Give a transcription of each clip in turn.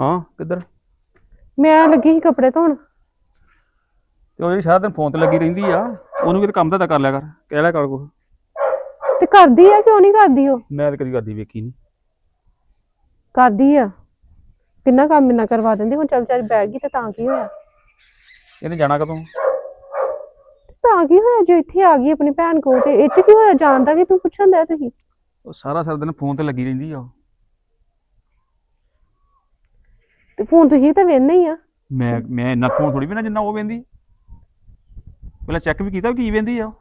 ਹਾਂ ਕਿੱਧਰ? ਮੈਂ ਲੱਗੀ ਸੀ ਕੱਪੜੇ ਧੋਣ। ਤੇ ਉਹ ਜਿਹੜੀ ਸਾਰਾ ਦਿਨ ਫੋਨ ਤੇ ਲੱਗੀ ਰਹਿੰਦੀ ਆ ਉਹਨੂੰ ਕਿਤੇ ਕੰਮ ਤਾਂ ਕਰ ਲਿਆ ਕਰ ਕਹਿ ਲਿਆ ਕਰ ਕੁਛ। ਤੇ ਕਰਦੀ ਆ ਕਿਉਂ ਨਹੀਂ ਕਰਦੀ ਉਹ? ਮੈਂ ਤਾਂ ਕਦੀ ਕਰਦੀ ਵੇਖੀ ਨਹੀਂ। ਕਰਦੀ ਆ। ਕਿੰਨਾ ਕੰਮ ਇੰਨਾ ਕਰਵਾ ਦਿੰਦੀ ਹੁਣ ਚੱਲ ਚੱਲ ਬੈਠ ਗਈ ਤੇ ਤਾਂ ਕੀ ਹੋਇਆ? ਇਹਨੇ ਜਾਣਾ ਕਦੋਂ? ਤਾਂ ਕੀ ਹੋਇਆ ਜੇ ਇੱਥੇ ਆ ਗਈ ਆਪਣੀ ਭੈਣ ਕੋਲ ਤੇ ਚ ਕੀ ਹੋਇਆ? ਜਾਣਦਾ ਕਿ ਤੂੰ ਪੁੱਛਣ ਦਾ ਤੁਸੀਂ? ਉਹ ਸਾਰਾ ਸਾਰਾ ਦਿਨ ਫੋਨ ਤੇ ਲੱਗੀ ਰਹਿੰਦੀ ਆ ਉਹ। ਤੇ ਫੋਨ ਤੁਸੀਂ ਤਾਂ ਵੇਖਣਾ ਹੀ ਆ। ਮੈਂ ਮੈਂ ਇੰਨਾ ਫੋਨ ਥੋੜੀ ਵੀ ਨਾ ਜਿੰਨਾ ਉਹ ਵੇਂਦੀ ਪਹਿਲਾਂ ਚੈੱਕ ਵੀ ਕੀਤਾ ਵੀ ਕੀ ਵੇਂਦੀ ਆ ਉਹ।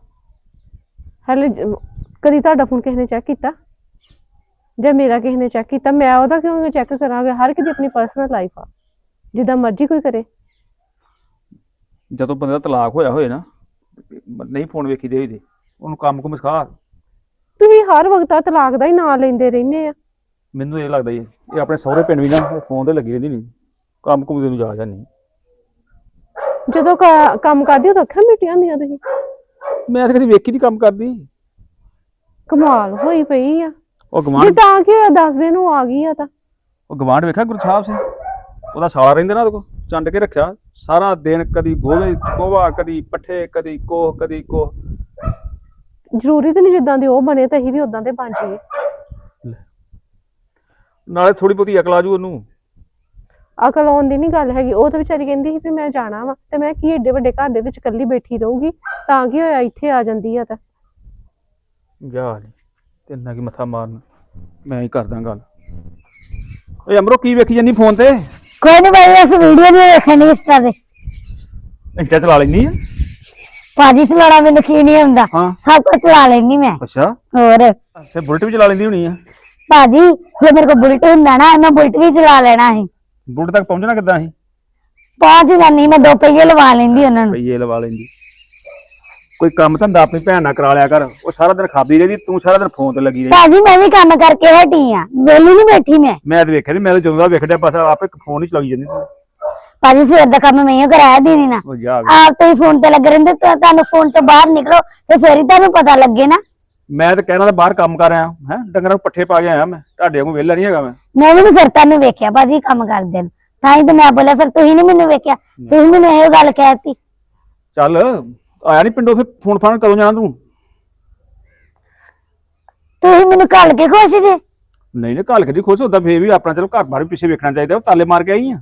ਹਲੇ ਜ- ਕਦੀ ਤੁਹਾਡਾ ਫੋਨ ਕਿਸੇ ਨੇ ਚੈੱਕ ਕੀਤਾ? ਜਾਂ ਮੇਰਾ ਕਿਸੇ ਨੇ ਚੈੱਕ ਕੀਤਾ? ਮੈਂ ਉਹਦਾ ਕਿਉਂ ਚੈੱਕ ਕਰਾਂਗਾ? ਹਰ ਕਿਸੇ ਦੀ ਆਪਣੀ ਪਰਸਨਲ ਲਾਈਫ ਆ। ਜਿੱਦਾਂ ਮਰਜ਼ੀ ਕੋਈ ਕਰੇ। ਜਦੋਂ ਬੰਦੇ ਦਾ ਤਲਾਕ ਹੋਇਆ ਹੋਏ ਨਾ ਨਹੀਂ ਫੋਨ ਵੇਖੀਦੇ ਹੋਈ ਦੇ ਉਹਨੂੰ ਕੰਮ ਕੁਮ ਸਿਖਾ। ਤੁਸੀਂ ਹਰ ਵਕਤ ਆ ਤਲਾਕ ਦਾ ਹੀ ਨਾਂ ਲੈਂਦੇ ਰਹਿੰਦੇ ਆ। ਮੈਨੂੰ ਇਹ ਲੱਗਦਾ ਜੀ ਇਹ ਆਪਣੇ ਸਹੁਰੇ ਪਿੰਡ ਵੀ ਨਾ ਫੋਨ ਤੇ ਲੱਗੀ ਰਹਿੰਦੀ ਨਹੀਂ ਕੰਮ ਕੁਮ ਦੇ ਨੂੰ ਜਾ ਜਾਂਦੀ। ਜਦੋਂ ਕ- ਕੰਮ ਕਰਦੀ ਉਦੋਂ ਅੱਖਾਂ ਮਿਟੀਆਂ ਹੁੰਦੀਆਂ ਤੁਸੀਂ? ਮੈਂ ਤਾਂ ਕਦੀ ਵੇਖੀ ਨਹੀਂ ਕੰਮ ਕਰਦੀ। ਕਮਾਲ ਹੋਈ ਪਈ ਆ। ਉਹ ਜੇ ਗਵਾਂਢ ਤਾਂ ਕਿ ਦੱਸ ਦਿਨ ਉਹ ਆ ਗਈ ਆ ਤਾਂ। ਉਹ ਗਵਾਂਢ ਵੇਖਿਆ ਗੁਰੂ ਸਾਹਿਬ ਸਿੰਘ? ਉਹਦਾ ਸਾਲਾ ਰਹਿੰਦਾ ਨਾ ਉਹਦੇ ਕੋਲ ਚੰਡ ਕੇ ਰੱਖਿਆ। ਸਾਰਾ ਦਿਨ ਕਦੀ ਗੋਵੇ ਗੋਵਾ ਕਦੀ ਪੱਠੇ ਕਦੀ ਕੋਹ ਕਦੀ ਕੋਹ। ਜ਼ਰੂਰੀ ਤਾਂ ਨਹੀਂ ਜਿੱਦਾਂ ਦੇ ਉਹ ਬਣੇ ਤਾਂ ਅਸੀਂ ਵੀ ਉਦਾਂ ਦੇ ਬਣ ਜਾਈਏ। ਨਾਲੇ ਥੋੜੀ ਬਹੁਤੀ ਅਕਲ ਆਜੂ ਉਹਨੂੰ। ਅਕਲ ਆਉਣ ਦੀ ਨਹੀਂ ਗੱਲ ਹੈਗੀ। ਉਹ ਤਾਂ ਵਿਚਾਰੀ ਕਹਿੰਦੀ ਸੀ ਵੀ ਮੈਂ ਜਾਣਾ ਵਾ ਤੇ ਮੈਂ ਕੀ ਏਡੇ ਵੱਡੇ ਘਰ ਦੇ ਵਿੱਚ ਇਕੱਲੀ ਬੈਠੀ ਰਹੂਗੀ ਤਾਂ ਕੀ ਹੋਇਆ ਇੱਥੇ ਆ ਜਾਂਦੀ ਆ ਤਾਂ। ਜਾ ਨੀ ਤੇ ਕੀ ਮੱਥਾ ਮਾਰਨ। ਮੈਂ ਹੀ ਕਰਦਾ ਗੱਲ। ਓਏ ਅਮਰੋ ਕੀ ਵੇਖੀ ਜਾਂਦੀ ਫੋਨ ਤੇ? ਕੋਈ ਨਹੀਂ ਭਾਈ ਇਸ ਵੀਡੀਓ ਦੀ ਵੇਖਣੀ ਇਸ ਤਰ੍ਹਾਂ ਦੇ। ਇੰਟਾ ਚਲਾ ਲੈਂਦੀ ਆ? ਭਾਜੀ ਚਲਾਉਣਾ ਮੈਨੂੰ ਕੀ ਨਹੀਂ ਹੁੰਦਾ ਹਾਂ। ਸਭ ਕੁਝ ਚਲਾ ਲੈਣੀ ਮੈਂ। ਅੱਛਾ। ਹੋਰ। ਤੇ ਬੁਲਟ ਵੀ ਚਲਾ ਲੈਂਦੀ ਹੋਣੀ ਆ? ਭਾਜੀ ਜੇ ਮੇਰੇ ਕੋਲ ਬੁਲਟ ਹੁੰਦਾ ਨਾ ਮੈਂ ਬੁਲਟ ਵੀ ਚਲਾ ਲੈਣਾ ਸੀ। ਬੁਲਟ ਤੱਕ ਪਹੁੰਚਣਾ ਕਿੱਦਾਂ ਸੀ? ਪਹੁੰਚ ਜਾਂਦੀ ਮੈਂ ਦੋ ਪਹੀਏ ਲਵਾ ਲੈਂਦੀ ਉਹਨਾਂ ਨੂੰ। ਪਈਏ ਲਵਾ ਲੈਂਦੀ। ਕੋਈ ਕੰਮ ਧੰਦਾ ਆਪਣੀ ਭੈਣ ਨਾਲ ਕਰਾ ਲਿਆ ਕਰ ਉਹ ਸਾਰਾ ਦਿਨ ਖਾਦੀ ਰਹਿੰਦੀ ਤੂੰ ਸਾਰਾ ਦਿਨ ਫੋਨ ਤੇ ਲੱਗੀ ਰਹੀ ਭਾਜੀ ਮੈਂ ਵੀ ਕੰਮ ਕਰਕੇ ਹਟੀ ਆ। ਵੇਲੀ ਨਹੀਂ ਬੈਠੀ ਮੈਂ। ਮੈਂ ਤੇ ਵੇਖਿਆ ਨੀ ਮੈਂ ਤਾਂ ਜਦੋਂ ਦਾ ਵੇਖਦਿਆ ਬਸ ਆਪੇ ਫੋਨ ਹੀ ਚਲਾਈ ਜਾਂਦੀ ਤੂੰ ਭਾਜੀ ਸਵੇਰ ਦਾ ਕੰਮ ਮੈਂ ਹੀ ਕਰਾਇਆ ਦੀਦੀ ਨਾਲ। ਉਹ ਜਾ ਆਪ ਤੇ ਫੋਨ ਤੇ ਲੱਗੇ ਰਹਿੰਦੇ ਤਾਂ ਤੁਹਾਨੂੰ ਫੋਨ ਤੋਂ ਬਾਹਰ ਨਿਕਲੋ ਤੇ ਫੇਰ ਹੀ ਤੁਹਾਨੂੰ ਪਤਾ ਲੱਗੇ ਨਾ। ਮੈਂ ਤਾਂ ਕਹਿਣਾ ਤਾਂ ਬਾਹਰ ਕੰਮ ਕਰ ਰਿਹਾ ਹੈ? ਡੰਗਰਾਂ ਨੂੰ ਪੱਠੇ ਪਾ ਕੇ ਆਇਆ ਮੈਂ। ਤੁਹਾਡੇ ਵਾਂਗੂ ਵਿਹਲਾ ਨਹੀਂ ਹੈਗਾ ਮੈਂ। ਮੈਂ ਵੀ ਨੀ ਫਿਰ ਤੁਹਾਨੂੰ ਵੇਖਿਆ ਭਾਜੀ ਕੰਮ ਕਰਦੇ ਨੂੰ। ਤਾਂ ਹੀ ਤਾਂ ਮੈਂ ਬੋਲਿਆ ਫਿਰ ਤੁਸੀਂ ਨਹੀਂ ਮੈਨੂੰ ਵੇਖਿਆ। ਤੁਸੀਂ ਮੈਨੂੰ ਇਹ ਗੱਲ ਕਹਿਤੀ। ਚੱਲ ਆਇਆ ਨਹੀਂ ਪਿੰਡੋਂ ਫਿਰ ਫੋਨ ਫਾਨ ਕਦੋਂ ਜਾਣਾ ਤੂੰ? ਤੁਸੀਂ ਮੈਨੂੰ ਕੱਲ ਕੇ ਖੁਸ਼ ਜੇ। ਨਹੀਂ ਨਹੀਂ ਘਾਲ ਕਦੀ ਖੁਸ਼ ਹੁੰਦਾ ਫੇਰ ਵੀ ਆਪਣਾ ਚਲੋ ਘਰ ਬਾਹਰ ਵੀ ਪਿੱਛੇ ਵੇਖਣਾ ਚਾਹੀਦਾ ਉਹ ਤਾਲੇ ਮਾਰ ਕੇ ਆਈ ਆ।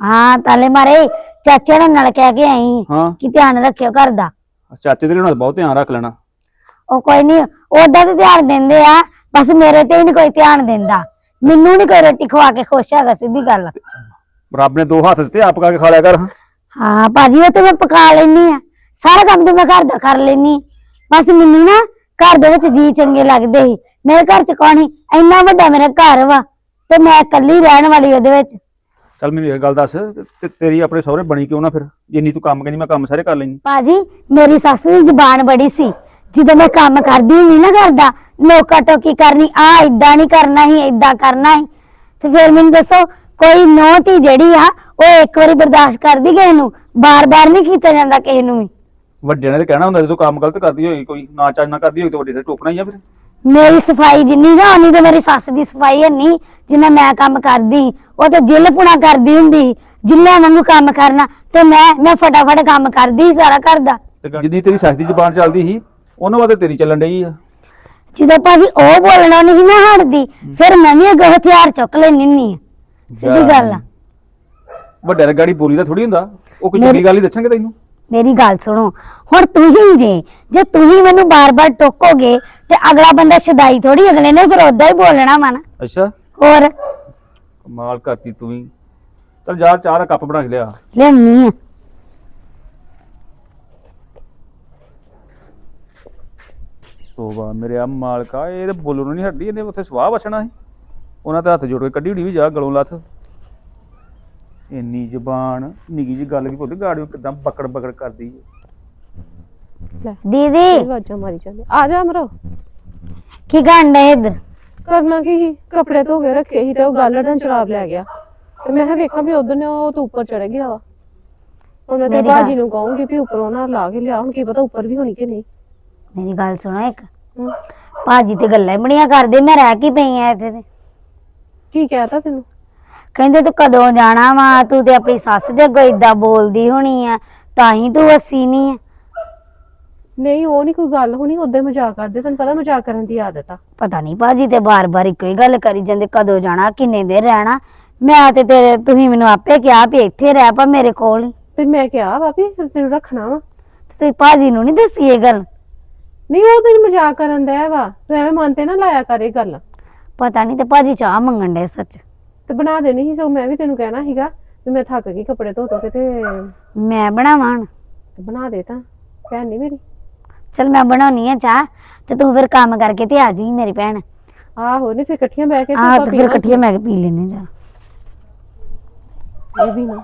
ਹਾਂ ਤਾਲੇ ਮਾਰੇ। ਚਾਚੇ ਨੇ ਨਾਲ ਕਹਿ ਕੇ ਆਈ ਹਾਂ। ਕਿ ਧਿਆਨ ਰੱਖਿਓ ਘਰ ਦਾ। ਚਾਚੇ ਤੇਰੇ ਨਾਲ ਬਹੁਤ ਧਿਆਨ ਰੱਖ ਲੈਣਾ। ਉਹ ਕੋਈ ਨਹੀਂ ਉਹਦਾ ਤੇ ਧਿਆਨ ਦਿੰਦੇ ਆ ਬਸ ਮੇਰੇ ਤੇ ਹੀ ਨਹੀਂ ਕੋਈ ਧਿਆਨ ਦਿੰਦਾ। ਮੈਨੂੰ ਨਹੀਂ ਕੋਈ ਰੋਟੀ ਖਵਾ ਕੇ ਖੁਸ਼ ਹੈਗਾ ਸਿੱਧੀ ਗੱਲ। ਰੱਬ ਨੇ ਦੋ ਹੱਥ ਦਿੱਤੇ ਆਪ ਕਾ ਕੇ ਖਾ ਲਿਆ ਕਰ। ਹਾਂ ਭਾਜੀ ਉਹ ਤੇ ਮੈਂ ਪਕਾ ਲੈਣੀ ਆ। ਸਾਰਾ ਕੰਮ ਤੇ ਮੈਂ ਘਰ ਦਾ ਕਰ ਲੈਣੀ ਬਸ ਮੈਨੂੰ ਨਾ ਘਰ ਦੇ ਵਿੱਚ ਜੀ ਚੰਗੇ ਲੱਗਦੇ ਸੀ। ਮੇਰੇ ਘਰ ਚ ਕੌਣ ਸੀ? ਇੰਨਾ ਵੱਡਾ ਮੇਰਾ ਘਰ ਵਾ ਤੇ ਮੈਂ ਇਕੱਲੀ ਰਹਿਣ ਵਾਲੀ ਉਹਦੇ ਵਿੱਚ। ਚੱਲ ਮੈਨੂੰ ਇੱਕ ਗੱਲ ਦੱਸ ਤੇ ਤੇਰੀ ਆਪਣੇ ਸਹੁਰੇ ਬਣੀ ਕਿਉਂ ਨਾ ਫਿਰ? ਜਿੰਨੀ ਤੂੰ ਕੰਮ ਕਹਿੰਦੀ ਮੈਂ ਕੰਮ ਸਾਰੇ ਕਰ ਲੈਂਦੀ। ਭਾਜੀ ਮੇਰੀ ਸੱਸ ਦੀ ਜ਼ੁਬਾਨ ਬੜੀ ਸੀ। ਜਦੋਂ ਮੈਂ ਕੰਮ ਕਰਦੀ ਹੁੰਦੀ ਨਾ ਕਰਦਾ ਲੋਕਾ ਟੋਕੀ ਕਰਨੀ ਆ ਇਦਾਂ ਨਹੀਂ ਕਰਨਾ ਹੀ ਇਦਾਂ ਕਰਨਾ ਹੀ ਤੇ ਫਿਰ ਮੈਨੂੰ ਦੱਸੋ ਕੋਈ ਨੋਤੀ ਜਿਹੜੀ ਆ ਉਹ ਇੱਕ ਵਾਰੀ ਬਰਦਾਸ਼ਤ ਕਰਦੀ ਕਿਸੇ ਨੂੰ? ਬਾਰ-ਬਾਰ ਨਹੀਂ ਕੀਤਾ ਜਾਂਦਾ ਕਿਸੇ ਨੂੰ ਵੀ। ਵੱਡਿਆਂ ਨੇ ਤਾਂ ਕਹਿਣਾ ਹੁੰਦਾ ਜਦੋਂ ਕੰਮ ਗਲਤ ਕਰਦੀ ਹੋਈ ਕੋਈ ਨਾ ਚੱਜ ਨਾ ਕਰਦੀ ਹੋਈ ਤਾਂ ਵੱਡੇ ਨੇ ਟੋਕਣਾ ਹੀ ਆ ਫਿਰ। ਮੇਰੀ ਸਫ਼ਾਈ ਜਿੰਨੀ ਨਾ ਉਨੀ ਤੇ ਮੇਰੀ ਸੱਸ ਦੀ ਸਫ਼ਾਈ ਹੈ ਨਹੀਂ ਜਿੰਨਾ ਮੈਂ ਕੰਮ ਕਰਦੀ ਉਹ ਤੇ ਜਿੱਲ ਪੁਣਾ ਕਰਦੀ ਹੁੰਦੀ ਜਿੱਲਿਆਂ ਵਾਂਗੂ ਕੰਮ ਕਰਨਾ ਤੇ ਮੈਂ ਮੈਂ ਫਟਾਫਟ ਕੰਮ ਕਰਦੀ ਸੀ ਸਾਰਾ ਘਰ ਦਾ। ਤੇ ਜਿੰਨੀ ਤੇਰੀ ਸੱਸ ਦੀ ਜ਼ਬਾਨ ਚੱਲਦੀ ਸੀ ਉਹਨਾਂ ਵਾਸਤੇ ਤੇਰੀ ਚੱਲਣ ਡਈ ਆ। ਜਦੋਂ ਭਾਜੀ ਉਹ ਬੋਲਣਾ ਨਹੀਂ ਨਾ ਹਟਦੀ। ਫਿਰ ਮੈਂ ਵੀ ਅੱਗੇ ਹਥਿਆਰ ਚੁੱਕ ਲੈਣੀ ਆ। ਸਿੱਧੀ ਗੱਲ ਆ। ਵੱਡਿਆਂ ਦੀ ਗਾੜੀ ਬੋਲੀ ਦਾ ਥੋੜੀ ਹੁੰਦਾ। ਉਹ ਕੋਈ ਚੰਗੀ ਗੱਲ ਹੀ ਦੱਸਣਗੇ ਤੈਨੂੰ? ਮੇਰੀ ਗੱਲ ਸੁਣੋ। ਹੁਣ ਤੁਸੀਂ ਜੇ। ਜੇ ਤੁਸੀਂ ਮੈਨੂੰ ਬਾਰ-ਬਾਰ ਟੋਕੋਗੇ ਤੇ ਅਗਲਾ ਬੰਦਾ ਸ਼ਦਾਈ ਥੋੜੀ ਅਗਲੇ ਨੇ ਫਿਰ ਉਦਾਂ ਹੀ ਬੋਲਣਾ ਵਾ ਨਾ। ਅੱਛਾ। ਹੋਰ? ਕਮਾਲ ਕਰਤੀ ਤੂੰ ਵੀ। ਚੱਲ ਜਾ ਚਾਹ ਦਾ ਕੱਪ ਬਣਾ ਕੇ ਲਿਆ। ਲੈਣੀ ਆ। ਤੋਬਾ ਮੇਰੇ ਆ ਮਾਲਕਾ ਇਹ ਤੇ ਬੋਲਣ ਨੂੰ ਨਹੀਂ ਹੱਡੀ ਇਹਨੇ ਉੱਥੇ ਸਵਾਹ ਵਸਣਾ ਸੀ। ਉਹਨਾਂ ਤੇ ਹੱਥ ਜੋੜ ਕੇ ਕੱਢੀ ਹੁਣੀ ਵੀ ਜਾ ਗਲੋਂ ਲੱਥ। ਇੰਨੀ ਜ਼ਬਾਨ ਨਿੱਗੀ ਜੀ ਗੱਲ ਵੀ ਭੁੱਲ ਗਾੜੀਓ ਕਿਦਾਂ ਬੱਕੜ ਬੱਕੜ ਕਰਦੀ ਹੈ ਦੀਦੀ! ਮਾਰੀ ਜਾਂਦੇ। ਆ ਜਾ ਅਮਰੋ। ਕੀ ਕਰਨ ਡਏ ਇੱਧਰ? ਕਰਨਾ ਕੀ ਸੀ? ਕੱਪੜੇ ਧੋ ਕੇ ਰੱਖੇ ਸੀ ਤੇ ਉਹ ਗਾਲੜਾਂ ਚਰਾਬ ਲੈ ਗਿਆ। ਤੇ ਮੈਂ ਕਿਹਾ ਵੇਖਾਂ ਵੀ ਉਧਰ ਨੇ ਉਹ ਤੋਂ ਉੱਪਰ ਚੜ ਗਿਆ ਵਾ। ਹੁਣ ਮੈਂ ਤੇ ਮੇਰੀ ਗੱਲ- ਭਾਜੀ ਨੂੰ ਕਹੂੰਗੀ ਵੀ ਉੱਪਰੋਂ ਨਾ ਲਾ ਕੇ ਲਿਆ ਹੁਣ ਕੀ ਪਤਾ ਉੱਪਰ ਵੀ ਹੋਣੀ ਕਿ ਨਹੀਂ। ਮੇਰੀ ਗੱਲ ਸੁਣੋ ਇੱਕ। ਭਾਜੀ ਤੇ ਗੱਲਾਂ ਹੀ ਬੜੀਆਂ ਕਰਦੇ ਮੈਂ ਰਹਿ ਕੀ ਪਈ ਆ ਇੱਥੇ ਤੇ। ਕੀ ਕਹਿਤਾ ਤੈਨੂੰ? ਕਹਿੰਦੇ ਤੂੰ ਕਦੋਂ ਜਾਣਾ ਵਾ? ਤੂੰ ਤੇ ਆਪਣੀ ਸੱਸ ਦੇ ਅੱਗੇ ਇਦਾਂ ਬੋਲਦੀ ਹੋਣੀ ਆ ਤਾਂ ਹੀ ਤੂੰ ਹੱਸੀ ਨਹੀਂ ਆ। ਨਹੀਂ ਉਹ ਨਹੀਂ ਕੋਈ ਗੱਲ ਹੋਣੀ ਉਹਦੇ ਮਜ਼ਾਕ ਕਰਦੇ ਤੈਨੂੰ ਪਤਾ ਮਜ਼ਾਕ ਕਰਨ ਦੀ ਆਦਤ ਆ। ਪਤਾ ਨਹੀਂ ਭਾਜੀ ਤੇ ਬਾਰ-ਬਾਰ ਇੱਕੋ ਹੀ ਗੱਲ ਕਰੀ ਜਾਂਦੇ ਕਦੋਂ ਜਾਣਾ ਕਿੰਨੇ ਦਿਨ ਰਹਿਣਾ। ਮੈਂ ਤੇ ਤੇਰੇ ਤੁਸੀਂ ਮੈਨੂੰ ਆਪੇ ਕਿਹਾ ਵੀ ਇੱਥੇ ਰਹਿ ਪਾ ਮੇਰੇ ਕੋਲ ਹੀ। ਫਿਰ ਮੈਂ ਕਿਹਾ ਭਾਬੀ ਫਿਰ ਤੈਨੂੰ ਰੱਖਣਾ ਵਾ। ਤੇ ਤੁਸੀਂ ਭਾਜੀ ਨੂੰ ਨਹੀਂ ਦੱਸੀ ਇਹ ਗੱਲ? ਨਹੀਂ ਉਹ ਤੈਨੂੰ ਮਜ਼ਾਕ ਕਰਨ ਦਾ ਵਾ। ਤੂੰ ਐਵੇਂ ਮਨ ਤੇ ਨਾ ਲਾਇਆ ਕਰ ਇਹ ਗੱਲ। ਪਤਾ ਨਹੀਂ ਤੇ ਭਾਜੀ ਚਾਹ ਮੰਗਣ ਦੇ ਸੱਚ। ਤੇ ਬਣਾ ਦੇਣੀ ਸੀ ਸੋ ਮੈਂ ਵੀ ਤੈਨੂੰ ਕਹਿਣਾ ਸੀਗਾ ਵੀ ਮੈਂ ਥੱਕ ਗਈ ਕੱਪੜੇ ਧੋ ਧੋ ਕੇ ਤੇ ਮੈਂ ਬਣਾਵਾਂ ਤੇ ਬਣਾ ਦੇ ਤਾਂ ਭੈਣ ਨਹੀਂ ਮੇਰੀ। ਚਲ ਮੈਂ ਬਣਾਉਣੀ ਆ ਚਾਹ ਤੇ ਤੂੰ ਫਿਰ ਕੰਮ ਕਰਕੇ ਤੇ ਆ ਜੀ ਮੇਰੀ ਭੈਣ। ਆਹੋ ਨਹੀਂ ਫਿਰ ਇਕੱਠੀਆਂ ਬਹਿ ਕੇ ਆਹ ਤੇ ਫਿਰ। ਇਕੱਠੀਆਂ ਮੈਂ ਪੀ ਲੈਨੇ ਜਾ ਇਹ ਵੀ ਨਾ।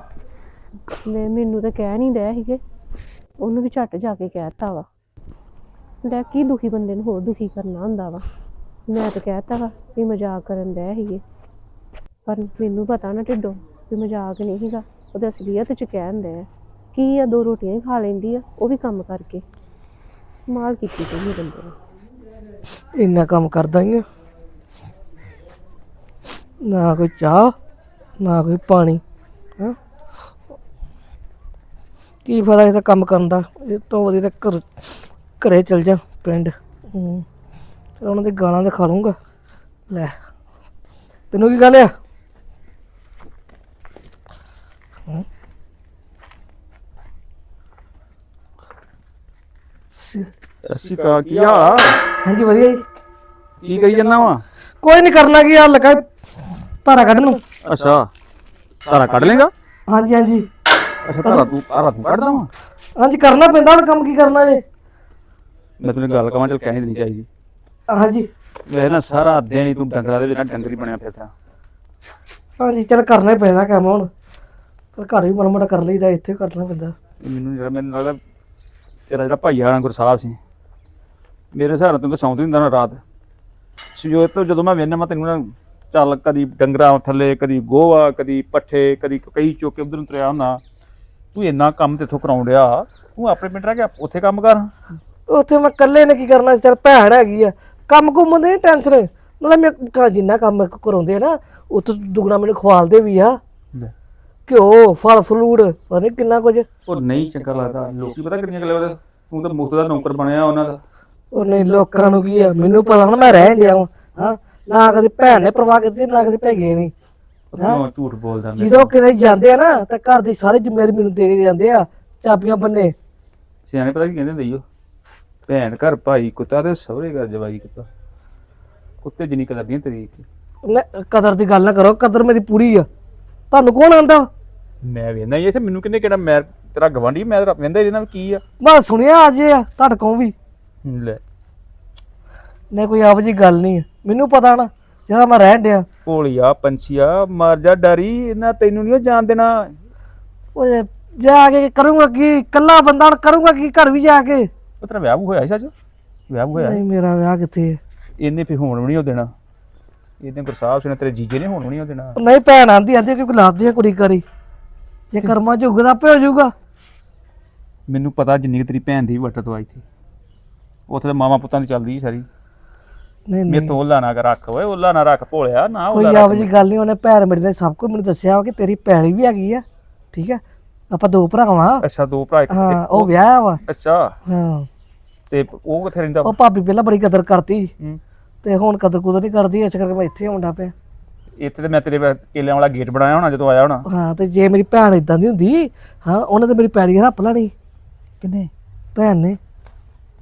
ਮੈਂ ਮੈਨੂੰ ਤਾਂ ਕਹਿ ਨਹੀਂ ਰਿਹਾ ਸੀਗੇ। ਉਹਨੂੰ ਵੀ ਝੱਟ ਜਾ ਕੇ ਕਹਿਤਾ ਵਾ। ਲੈ ਕੀ ਦੁਖੀ ਬੰਦੇ ਨੂੰ ਹੋਰ ਦੁਖੀ ਕਰਨਾ ਹੁੰਦਾ ਵਾ? ਮੈਂ ਤਾਂ ਕਹਿਤਾ ਵਾ ਵੀ ਮਜ਼ਾਕ ਕਰਨ ਦੇ ਸੀਗੇ। ਪਰ ਮੈਨੂੰ ਪਤਾ ਨਾ ਢਿੱਡੋਂ ਵੀ ਮਜ਼ਾਕ ਨਹੀਂ ਸੀਗਾ। ਉਹਦੇ ਅਸਲੀਅਤ ਚ ਕਹਿੰਦੇ ਆ ਕੀ ਆ, ਦੋ ਰੋਟੀਆਂ ਹੀ ਖਾ ਲੈਂਦੀ ਆ, ਉਹ ਵੀ ਕੰਮ ਕਰਕੇ। ਮਾਲ ਕੀਤੀ ਤੇ ਬੰਦੇ ਨੇ। ਇੰਨਾ ਕੰਮ ਕਰਦਾ ਹੀ ਆ। ਨਾ ਕੋਈ ਚਾਹ, ਨਾ ਕੋਈ ਪਾਣੀ, ਹਾਂ? ਕੀ ਫਾਇਦਾ ਇਹ ਕੰਮ ਕਰਨ ਦਾ? ਇਹ ਤੋਂ ਵਧੀਆ ਤਾਂ ਘਰ ਘਰੇ ਚਲ ਜਾ ਪਿੰਡ। ਹੂੰ। ਚਲ ਉਹਨਾਂ ਦੇ ਗਾਲਾਂ ਤੇ ਖਾ ਲੂੰਗਾ ਲੈ। ਤੈਨੂੰ ਕੀ ਗੱਲ ਆ? ਹੂੰ? ਸ- ਅਸੀਂ ਕਾ ਕੀ ਹਾਲ ਆ? ਹਾਂਜੀ ਵਧੀਆ ਜੀ। ਕੀ ਕਰੀ ਜਾਂਦਾ ਵਾ? ਕੋਈ ਨਹੀਂ ਕਰਨਾ ਕੀ ਹਾਲ ਲੱਗਾ ਧਾਰਾ ਕੱਢ ਨੂੰ ਅੱਛਾ। ਤਾਰਾ ਕੱਢ ਲੇਗਾ? ਹਾਂਜੀ ਹਾਂਜੀ। ਅੱਛਾ ਤਾਰਾ ਤੂੰ ਤਾਰਾ ਤੂੰ ਕੱਢਦਾ ਵਾ? ਹਾਂਜੀ ਕਰਨਾ ਪੈਂਦਾ ਹੁਣ ਕੰਮ ਕੀ ਕਰਨਾ ਜੇ? ਮੈਂ ਤੈਨੂੰ ਗੱਲ ਕਹਾਂ ਚਲ ਕਹਿਣੀ ਨਹੀਂ ਚਾਹੀਦੀ। ਹਾਂਜੀ। ਵੇ ਨਾ ਸਾਰਾ ਦਿਨ ਹੀ ਤੂੰ ਡੰਗਰਾਂ ਦੇ ਵਿੱਚ ਨਾ ਡੰਗਰੀ ਬਣਿਆ ਫਿਰਦਾ। ਹਾਂਜੀ ਚਲ ਕਰਨਾ ਹੀ ਪੈਂਦਾ ਕੰਮ ਹੁਣ। ਪਰ ਘਰ ਵੀ ਮੋਟਾ ਕਰ ਲਈਦਾ ਇੱਥੇ ਵੀ ਕਰਨਾ ਪੈਂਦਾ। ਮੈਨੂੰ ਜਿਹੜਾ ਮੈਨੂੰ ਲੱਗਦਾ ਤੇਰਾ ਜਿਹੜਾ ਭਾਈ ਵਾਲਾ ਗੁਰਸਾਹਿਬ ਸੀ ਮੇਰੇ ਹਿਸਾਬ ਨਾਲ ਤੂੰ ਤਾਂ ਸੌਂਦਾ ਹੁੰਦਾ ਨਾ ਰਾਤ। ਸਜੋਤ ਤੋਂ ਜਦੋਂ ਮੈਂ ਵੇਖਣਾ ਮੈਂ ਤੈਨੂੰ ਨਾ ਚੱਲ ਕਦੀ ਡੰਗਰਾਂ ਥੱਲੇ ਕਦੀ ਗੋਹਾ ਕਦੀ ਪੱਠੇ ਕਦੀ ਕਈ ਚੁੱਕ ਉਧਰ ਨੂੰ ਤੁਰਿਆ ਹੁੰਦਾ। ਤੂੰ ਇੰਨਾ ਕੰਮ ਤੇ ਇੱਥੋਂ ਕਰਾਉਣ ਡਿਆ। ਤੂੰ ਆਪਣੇ ਪਿੰਡ ਰਹਿ ਕੇ ਉੱਥੇ ਕੰਮ ਕਰ। ਉੱਥੇ ਮੈਂ ਇਕੱਲੇ ਨੇ ਕੀ ਕਰਨਾ? ਚਲ ਭੈਣ ਹੈਗੀ ਆ। ਕੰਮ ਕੁੰਮ ਦੇ ਟੈਨਸ਼ਨ ਨਾਲੇ ਮੈਂ ਜਿੰਨਾ ਕੰਮ ਕਰਾਉਂਦੇ ਆ ਨਾ ਉੱਥੇ ਦੁਗਣਾ ਮੈਨੂੰ ਖਵਾਲਦੇ ਵੀ ਆ। ਘਿਓ ਫਲ ਫਰੂਟ ਪਤਾ ਨੀ ਕਿੰਨਾ ਕੁਝ। ਉਹ ਨਹੀਂ ਚੰਗਾ ਲੱਗਦਾ। ਲੋਕੀ ਪਤਾ ਕਿੰਨੀਆਂ ਗੱਲਾਂ ਕਰਦੇ। ਤੂੰ ਤਾਂ ਮੁਫਤ ਦਾ ਨੌਕਰ ਬਣਿਆ ਉਹਨਾਂ ਦਾ। ਉਹ ਨਹੀਂ ਲੋਕਾਂ ਨੂੰ ਕੀ ਆ? ਮੈਨੂੰ ਪਤਾ ਹੁਣ ਮੈਂ ਰਹਿਣ ਡਿਆ ਵਾਂ ਹਾਂ। ਨਾ ਕਦੇ ਭੈਣ ਨੇ ਪਰਵਾਹ ਕੀਤੀ ਨਾ ਕਦੇ ਭੈਗੇ ਨਹੀਂ ਉਹ ਤਾਂ ਝੂਠ ਬੋਲਦਾ ਮੈਂ ਜਦੋਂ ਕਿਤੇ ਜਾਂਦੇ ਆ ਨਾ ਤਾਂ ਘਰ ਦੀ ਸਾਰੀ ਜ਼ਿੰਮੇਵਾਰੀ ਮੈਨੂੰ ਦੇ ਕੇ ਜਾਂਦੇ ਆ ਚਾਬੀਆਂ ਬੰਨੇ। ਸਿਆਣੇ ਪਤਾ ਕੀ ਕਹਿੰਦੇ ਹੁੰਦੇ ਈ ਉਹ? ਭੈਣ ਘਰ ਭਾਈ ਕੁੱਤਾ ਤੇ ਸਹੁਰੇ ਘਰ ਜਵਾਈ ਕੁੱਤਾ। ਕੁੱਤੇ ਜਿੰਨੀ ਕਦਰ ਨਹੀਂ ਤੇਰੀ ਨਾ- ਕਦਰ ਦੀ ਗੱਲ ਨਾ ਕਰੋ ਕਦਰ ਮੇਰੀ ਪੂਰੀ ਆ। ਤੁਹਾਨੂੰ ਕੌਣ ਆਂਦਾ? ਮੈਂ ਵੇਖਦਾ ਹੀ ਇੱਥੇ ਮੈਨੂੰ ਕਿੰਨੇ ਕਿਹੜਾ ਮੈਂ ਤੇਰਾ ਗਵਾਂਢੀ ਮੈਂ ਤੇਰਾ ਵੇਂਦਾ ਇਹਨਾਂ ਕੀ ਆ? ਮੈਂ ਸੁਣਿਆ ਅੱਜ ਆ ਤੁਹਾਡੇ ਕੋਲ ਵੀ। ਲੈ। ਨਹੀਂ ਕੋਈ ਆਪ ਜੀ ਗੱਲ ਨਹੀਂ ਆ। ਮੈਨੂੰ ਪਤਾ ਨਾ ਜਿਹੜਾ ਮੈਂ ਰਹਿਣ ਡਿਆ। ਭੋਲੀਆ ਪੰਛੀਆ ਮਰ ਜਾ ਡਰੀ ਇਹਨਾਂ ਤੈਨੂੰ ਨਹੀਂ ਜਾਣ ਦੇਣਾ। ਓਏ ਜਾ ਕੇ ਕਰੂੰਗਾ ਕੀ? ਕੱਲਾ ਬੰਦਾ ਹੁਣ ਕਰੂੰਗਾ ਕੀ? ਘਰ ਵੀ ਜਾ ਕੇ। ਉਹ ਤੇਰਾ ਵਿਆਹ ਹੋਇਆ ਸੀ ਸੱਚ ਵਿਆਹ ਹੋਇਆ ਨਹੀਂ ਮੇਰਾ ਵਿਆਹ ਕਿੱਥੇ ਹੈ? ਇਹਨੇ ਫਿਰ ਹੋਣ ਵੀ ਨਹੀਂ ਉਹ ਦੇਣਾ। ਇਹਦੇ ਗੁਰਸਾਹਿਬ ਸਿੰਘ ਤੇਰੇ ਜੀਜੇ ਨੇ ਹੋਣ ਵੀ ਨਹੀਂ ਉਹ ਦੇਣਾ। ਨਹੀਂ ਭੈਣ ਆਂਦੀ ਆਂਦੀ ਕਿ ਗੁਲਾਬ ਦੀ ਕੁੜੀ ਕਰੀ। ਜੇ ਕਰਮਾ ਝੁਗਦਾ ਪਿਓ ਜਾਊਗਾ। ਮੈਨੂੰ ਪਤਾ ਜਿੰਨੀ ਕੁ ਤੇਰੀ ਭੈਣ ਦੀ ਵਟਤ ਤੋਂ ਆਈ ਸੀ। ਉੱਥੇ ਤਾਂ ਮਾਮਾ ਪੁੱਤਾਂ ਦੀ ਚੱਲਦੀ ਸੀ ਸਾਰੀ। ਨਹੀਂ ਨਹੀਂ। ਤੋਂ ਓਲਾ ਨਾ ਰੱਖ ਓਏ ਓਲਾ ਨਾ ਰੱਖ ਭੋਲਿਆ ਨਾ ਕੋਈ ਓਲਾ ਆਪ ਜੀ ਗੱਲ ਨਹੀਂ ਉਹਨੇ ਭੈਣ ਮੇਰੀ ਨੇ ਸਭ ਕੁਝ ਮੈਨੂੰ ਦੱਸਿਆ ਕਿ ਤੇਰੀ ਪੈਲੀ ਵੀ ਹੈਗੀ ਆ ਠੀਕ ਹੈ ਆਪਾਂ ਦੋ ਭਰਾ ਵਾਂ। ਅੱਛਾ ਦੋ ਭਰਾ ਇੱਕ ਹਾਂ ਉਹ ਵਿਆਹ ਵਾ। ਅੱਛਾ। ਹਾਂ। ਤੇ ਉਹ ਕਿੱਥੇ ਰਹਿੰਦਾ? ਉਹ ਭਾਬੀ ਪਹਿਲਾਂ ਬੜੀ ਕਦਰ ਕਰਤੀ ਹੂੰ। ਤੇ ਹੁਣ ਕਦਰ ਕੁਦਰ ਨਹੀਂ ਕਰਦੀ ਇਸ ਕਰਕੇ ਮੈਂ ਇੱਥੇ ਆਉਂਦਾ ਪਿਆ। ਇੱਥੇ ਤੇ ਮੈਂ ਤੇਰੇ ਕੇਲਿਆਂ ਵਾਲਾ ਗੇਟ ਬਣਾਇਆ ਹੋਣਾ ਜਦੋਂ ਆਇਆ ਹੋਣਾ। ਹਾਂ ਤੇ ਜੇ ਮੇਰੀ ਭੈਣ ਇਦਾਂ ਦੀ ਹੁੰਦੀ ਹਾਂ ਉਹਨੇ ਤੇ ਮੇਰੀ ਪੈੜੀ ਹਰਪ ਲੈਣੀ। ਕਿੰਨੇ? ਭੈਣ ਨੇ।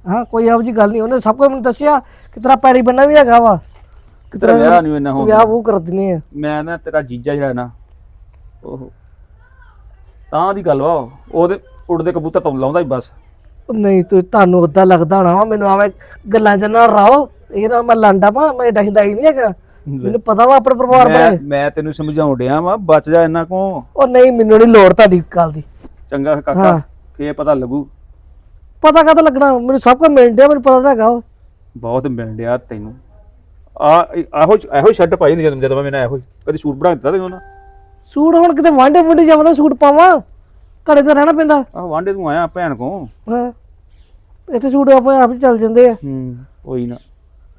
ਹਾਂ ਕੋਈ ਆਪ ਜੀ ਗੱਲ ਨਹੀਂ ਉਹਨੇ ਸਭ ਕੁਝ ਮੈਨੂੰ ਦੱਸਿਆ ਕਿ ਤੇਰਾ ਪੈੜੀ ਬੰਨਾ ਵੀ ਹੈਗਾ ਵਾ। ਕਿ ਤੇਰਾ ਵਿਆਹ ਨਹੀਂ ਇੰਨਾ ਹੋ ਵਿਆਹ ਉਹ ਕਰ ਦਿੰਨੇ ਆ। ਮੈਂ ਨਾ ਤੇਰਾ ਜੀਜਾ ਜਿਹੜਾ ਨਾ ਉਹ ਤਾਂ ਦੀ ਗੱਲ ਵਾ ਉਹ। ਉਹਦੇ ਉੜਦੇ ਕਬੂਤਰ ਤੋਂ ਲਾਉਂਦਾ ਹੀ ਬਸ। ਉਹ ਨਹੀਂ ਤੂੰ ਤੁਹਾਨੂੰ ਉਦਾਂ ਲੱਗਦਾ ਹੋਣਾ ਵਾ ਮੈਨੂੰ ਆਵੇਂ ਗੱਲਾਂ ਰਾਓ ਇਹ ਨਾ ਮੈਂ ਲਾਂਡਾ ਪਾ ਮੈਂ ਡਖਦਾ ਹੀ ਨਹੀਂ ਹੈਗਾ। ਮੈਨੂੰ ਪਤਾ ਵਾ ਆਪਣੇ ਪਰਿਵਾਰ ਬਾਰੇ। ਮੈਂ ਤੈਨੂੰ ਸਮਝਾਉਣ ਡਿਆ ਵਾ ਬਚ ਜਾ ਇਹਨਾਂ ਕੋ ਉਹ ਨਹੀਂ ਮੈਨੂੰ ਨਹੀਂ ਲੋੜ ਤੁਹਾਡੀ ਗੱਲ ਦੀ। ਚੰਗਾ ਕਾਕਾ ਹਾਂ। ਫੇਰ ਪਤਾ ਲੱਗੂ। ਪਤਾ ਕਾਹਦਾ ਲੱਗਣਾ ਮੈਨੂੰ ਸਭ ਕੁਝ ਮਿਲ ਡਿਆ ਮੈਨੂੰ ਪਤਾ ਤਾਂ ਹੈਗਾ ਵਾ। ਬਹੁਤ ਮਿਲ ਡਿਆ ਤੈਨੂੰ। ਆ ਇਹੋ ਇਹੋ ਸ਼ਰਟ ਪਾਈ ਹੁੰਦੀ ਜਦੋਂ ਜਦੋਂ ਮੈਂ ਇਹੋ ਕਦੀ ਸੂਟ ਬਣਾ ਦਿੱਤਾ ਤੈਨੂੰ ਨਾ। ਸੂਟ ਹੁਣ ਕਿਤੇ ਵਾਂਡੇ ਵੁੰਡੇ ਜਾਵਾਂ ਸੂਟ ਪਾਵਾਂ? ਘਰੇ ਤਾਂ ਰਹਿਣਾ ਪੈਂਦਾ। ਆ ਵਾਂਡੇ ਤੂੰ ਆਇਆ ਭੈਣ ਕੋ ਹਾਂ। ਇੱਥੇ ਸੂਟ ਆਪੇ ਆਪ ਹੀ ਚੱਲ ਜਾਂਦੇ ਆ। ਹੂੰ ਕੋਈ ਨਾ।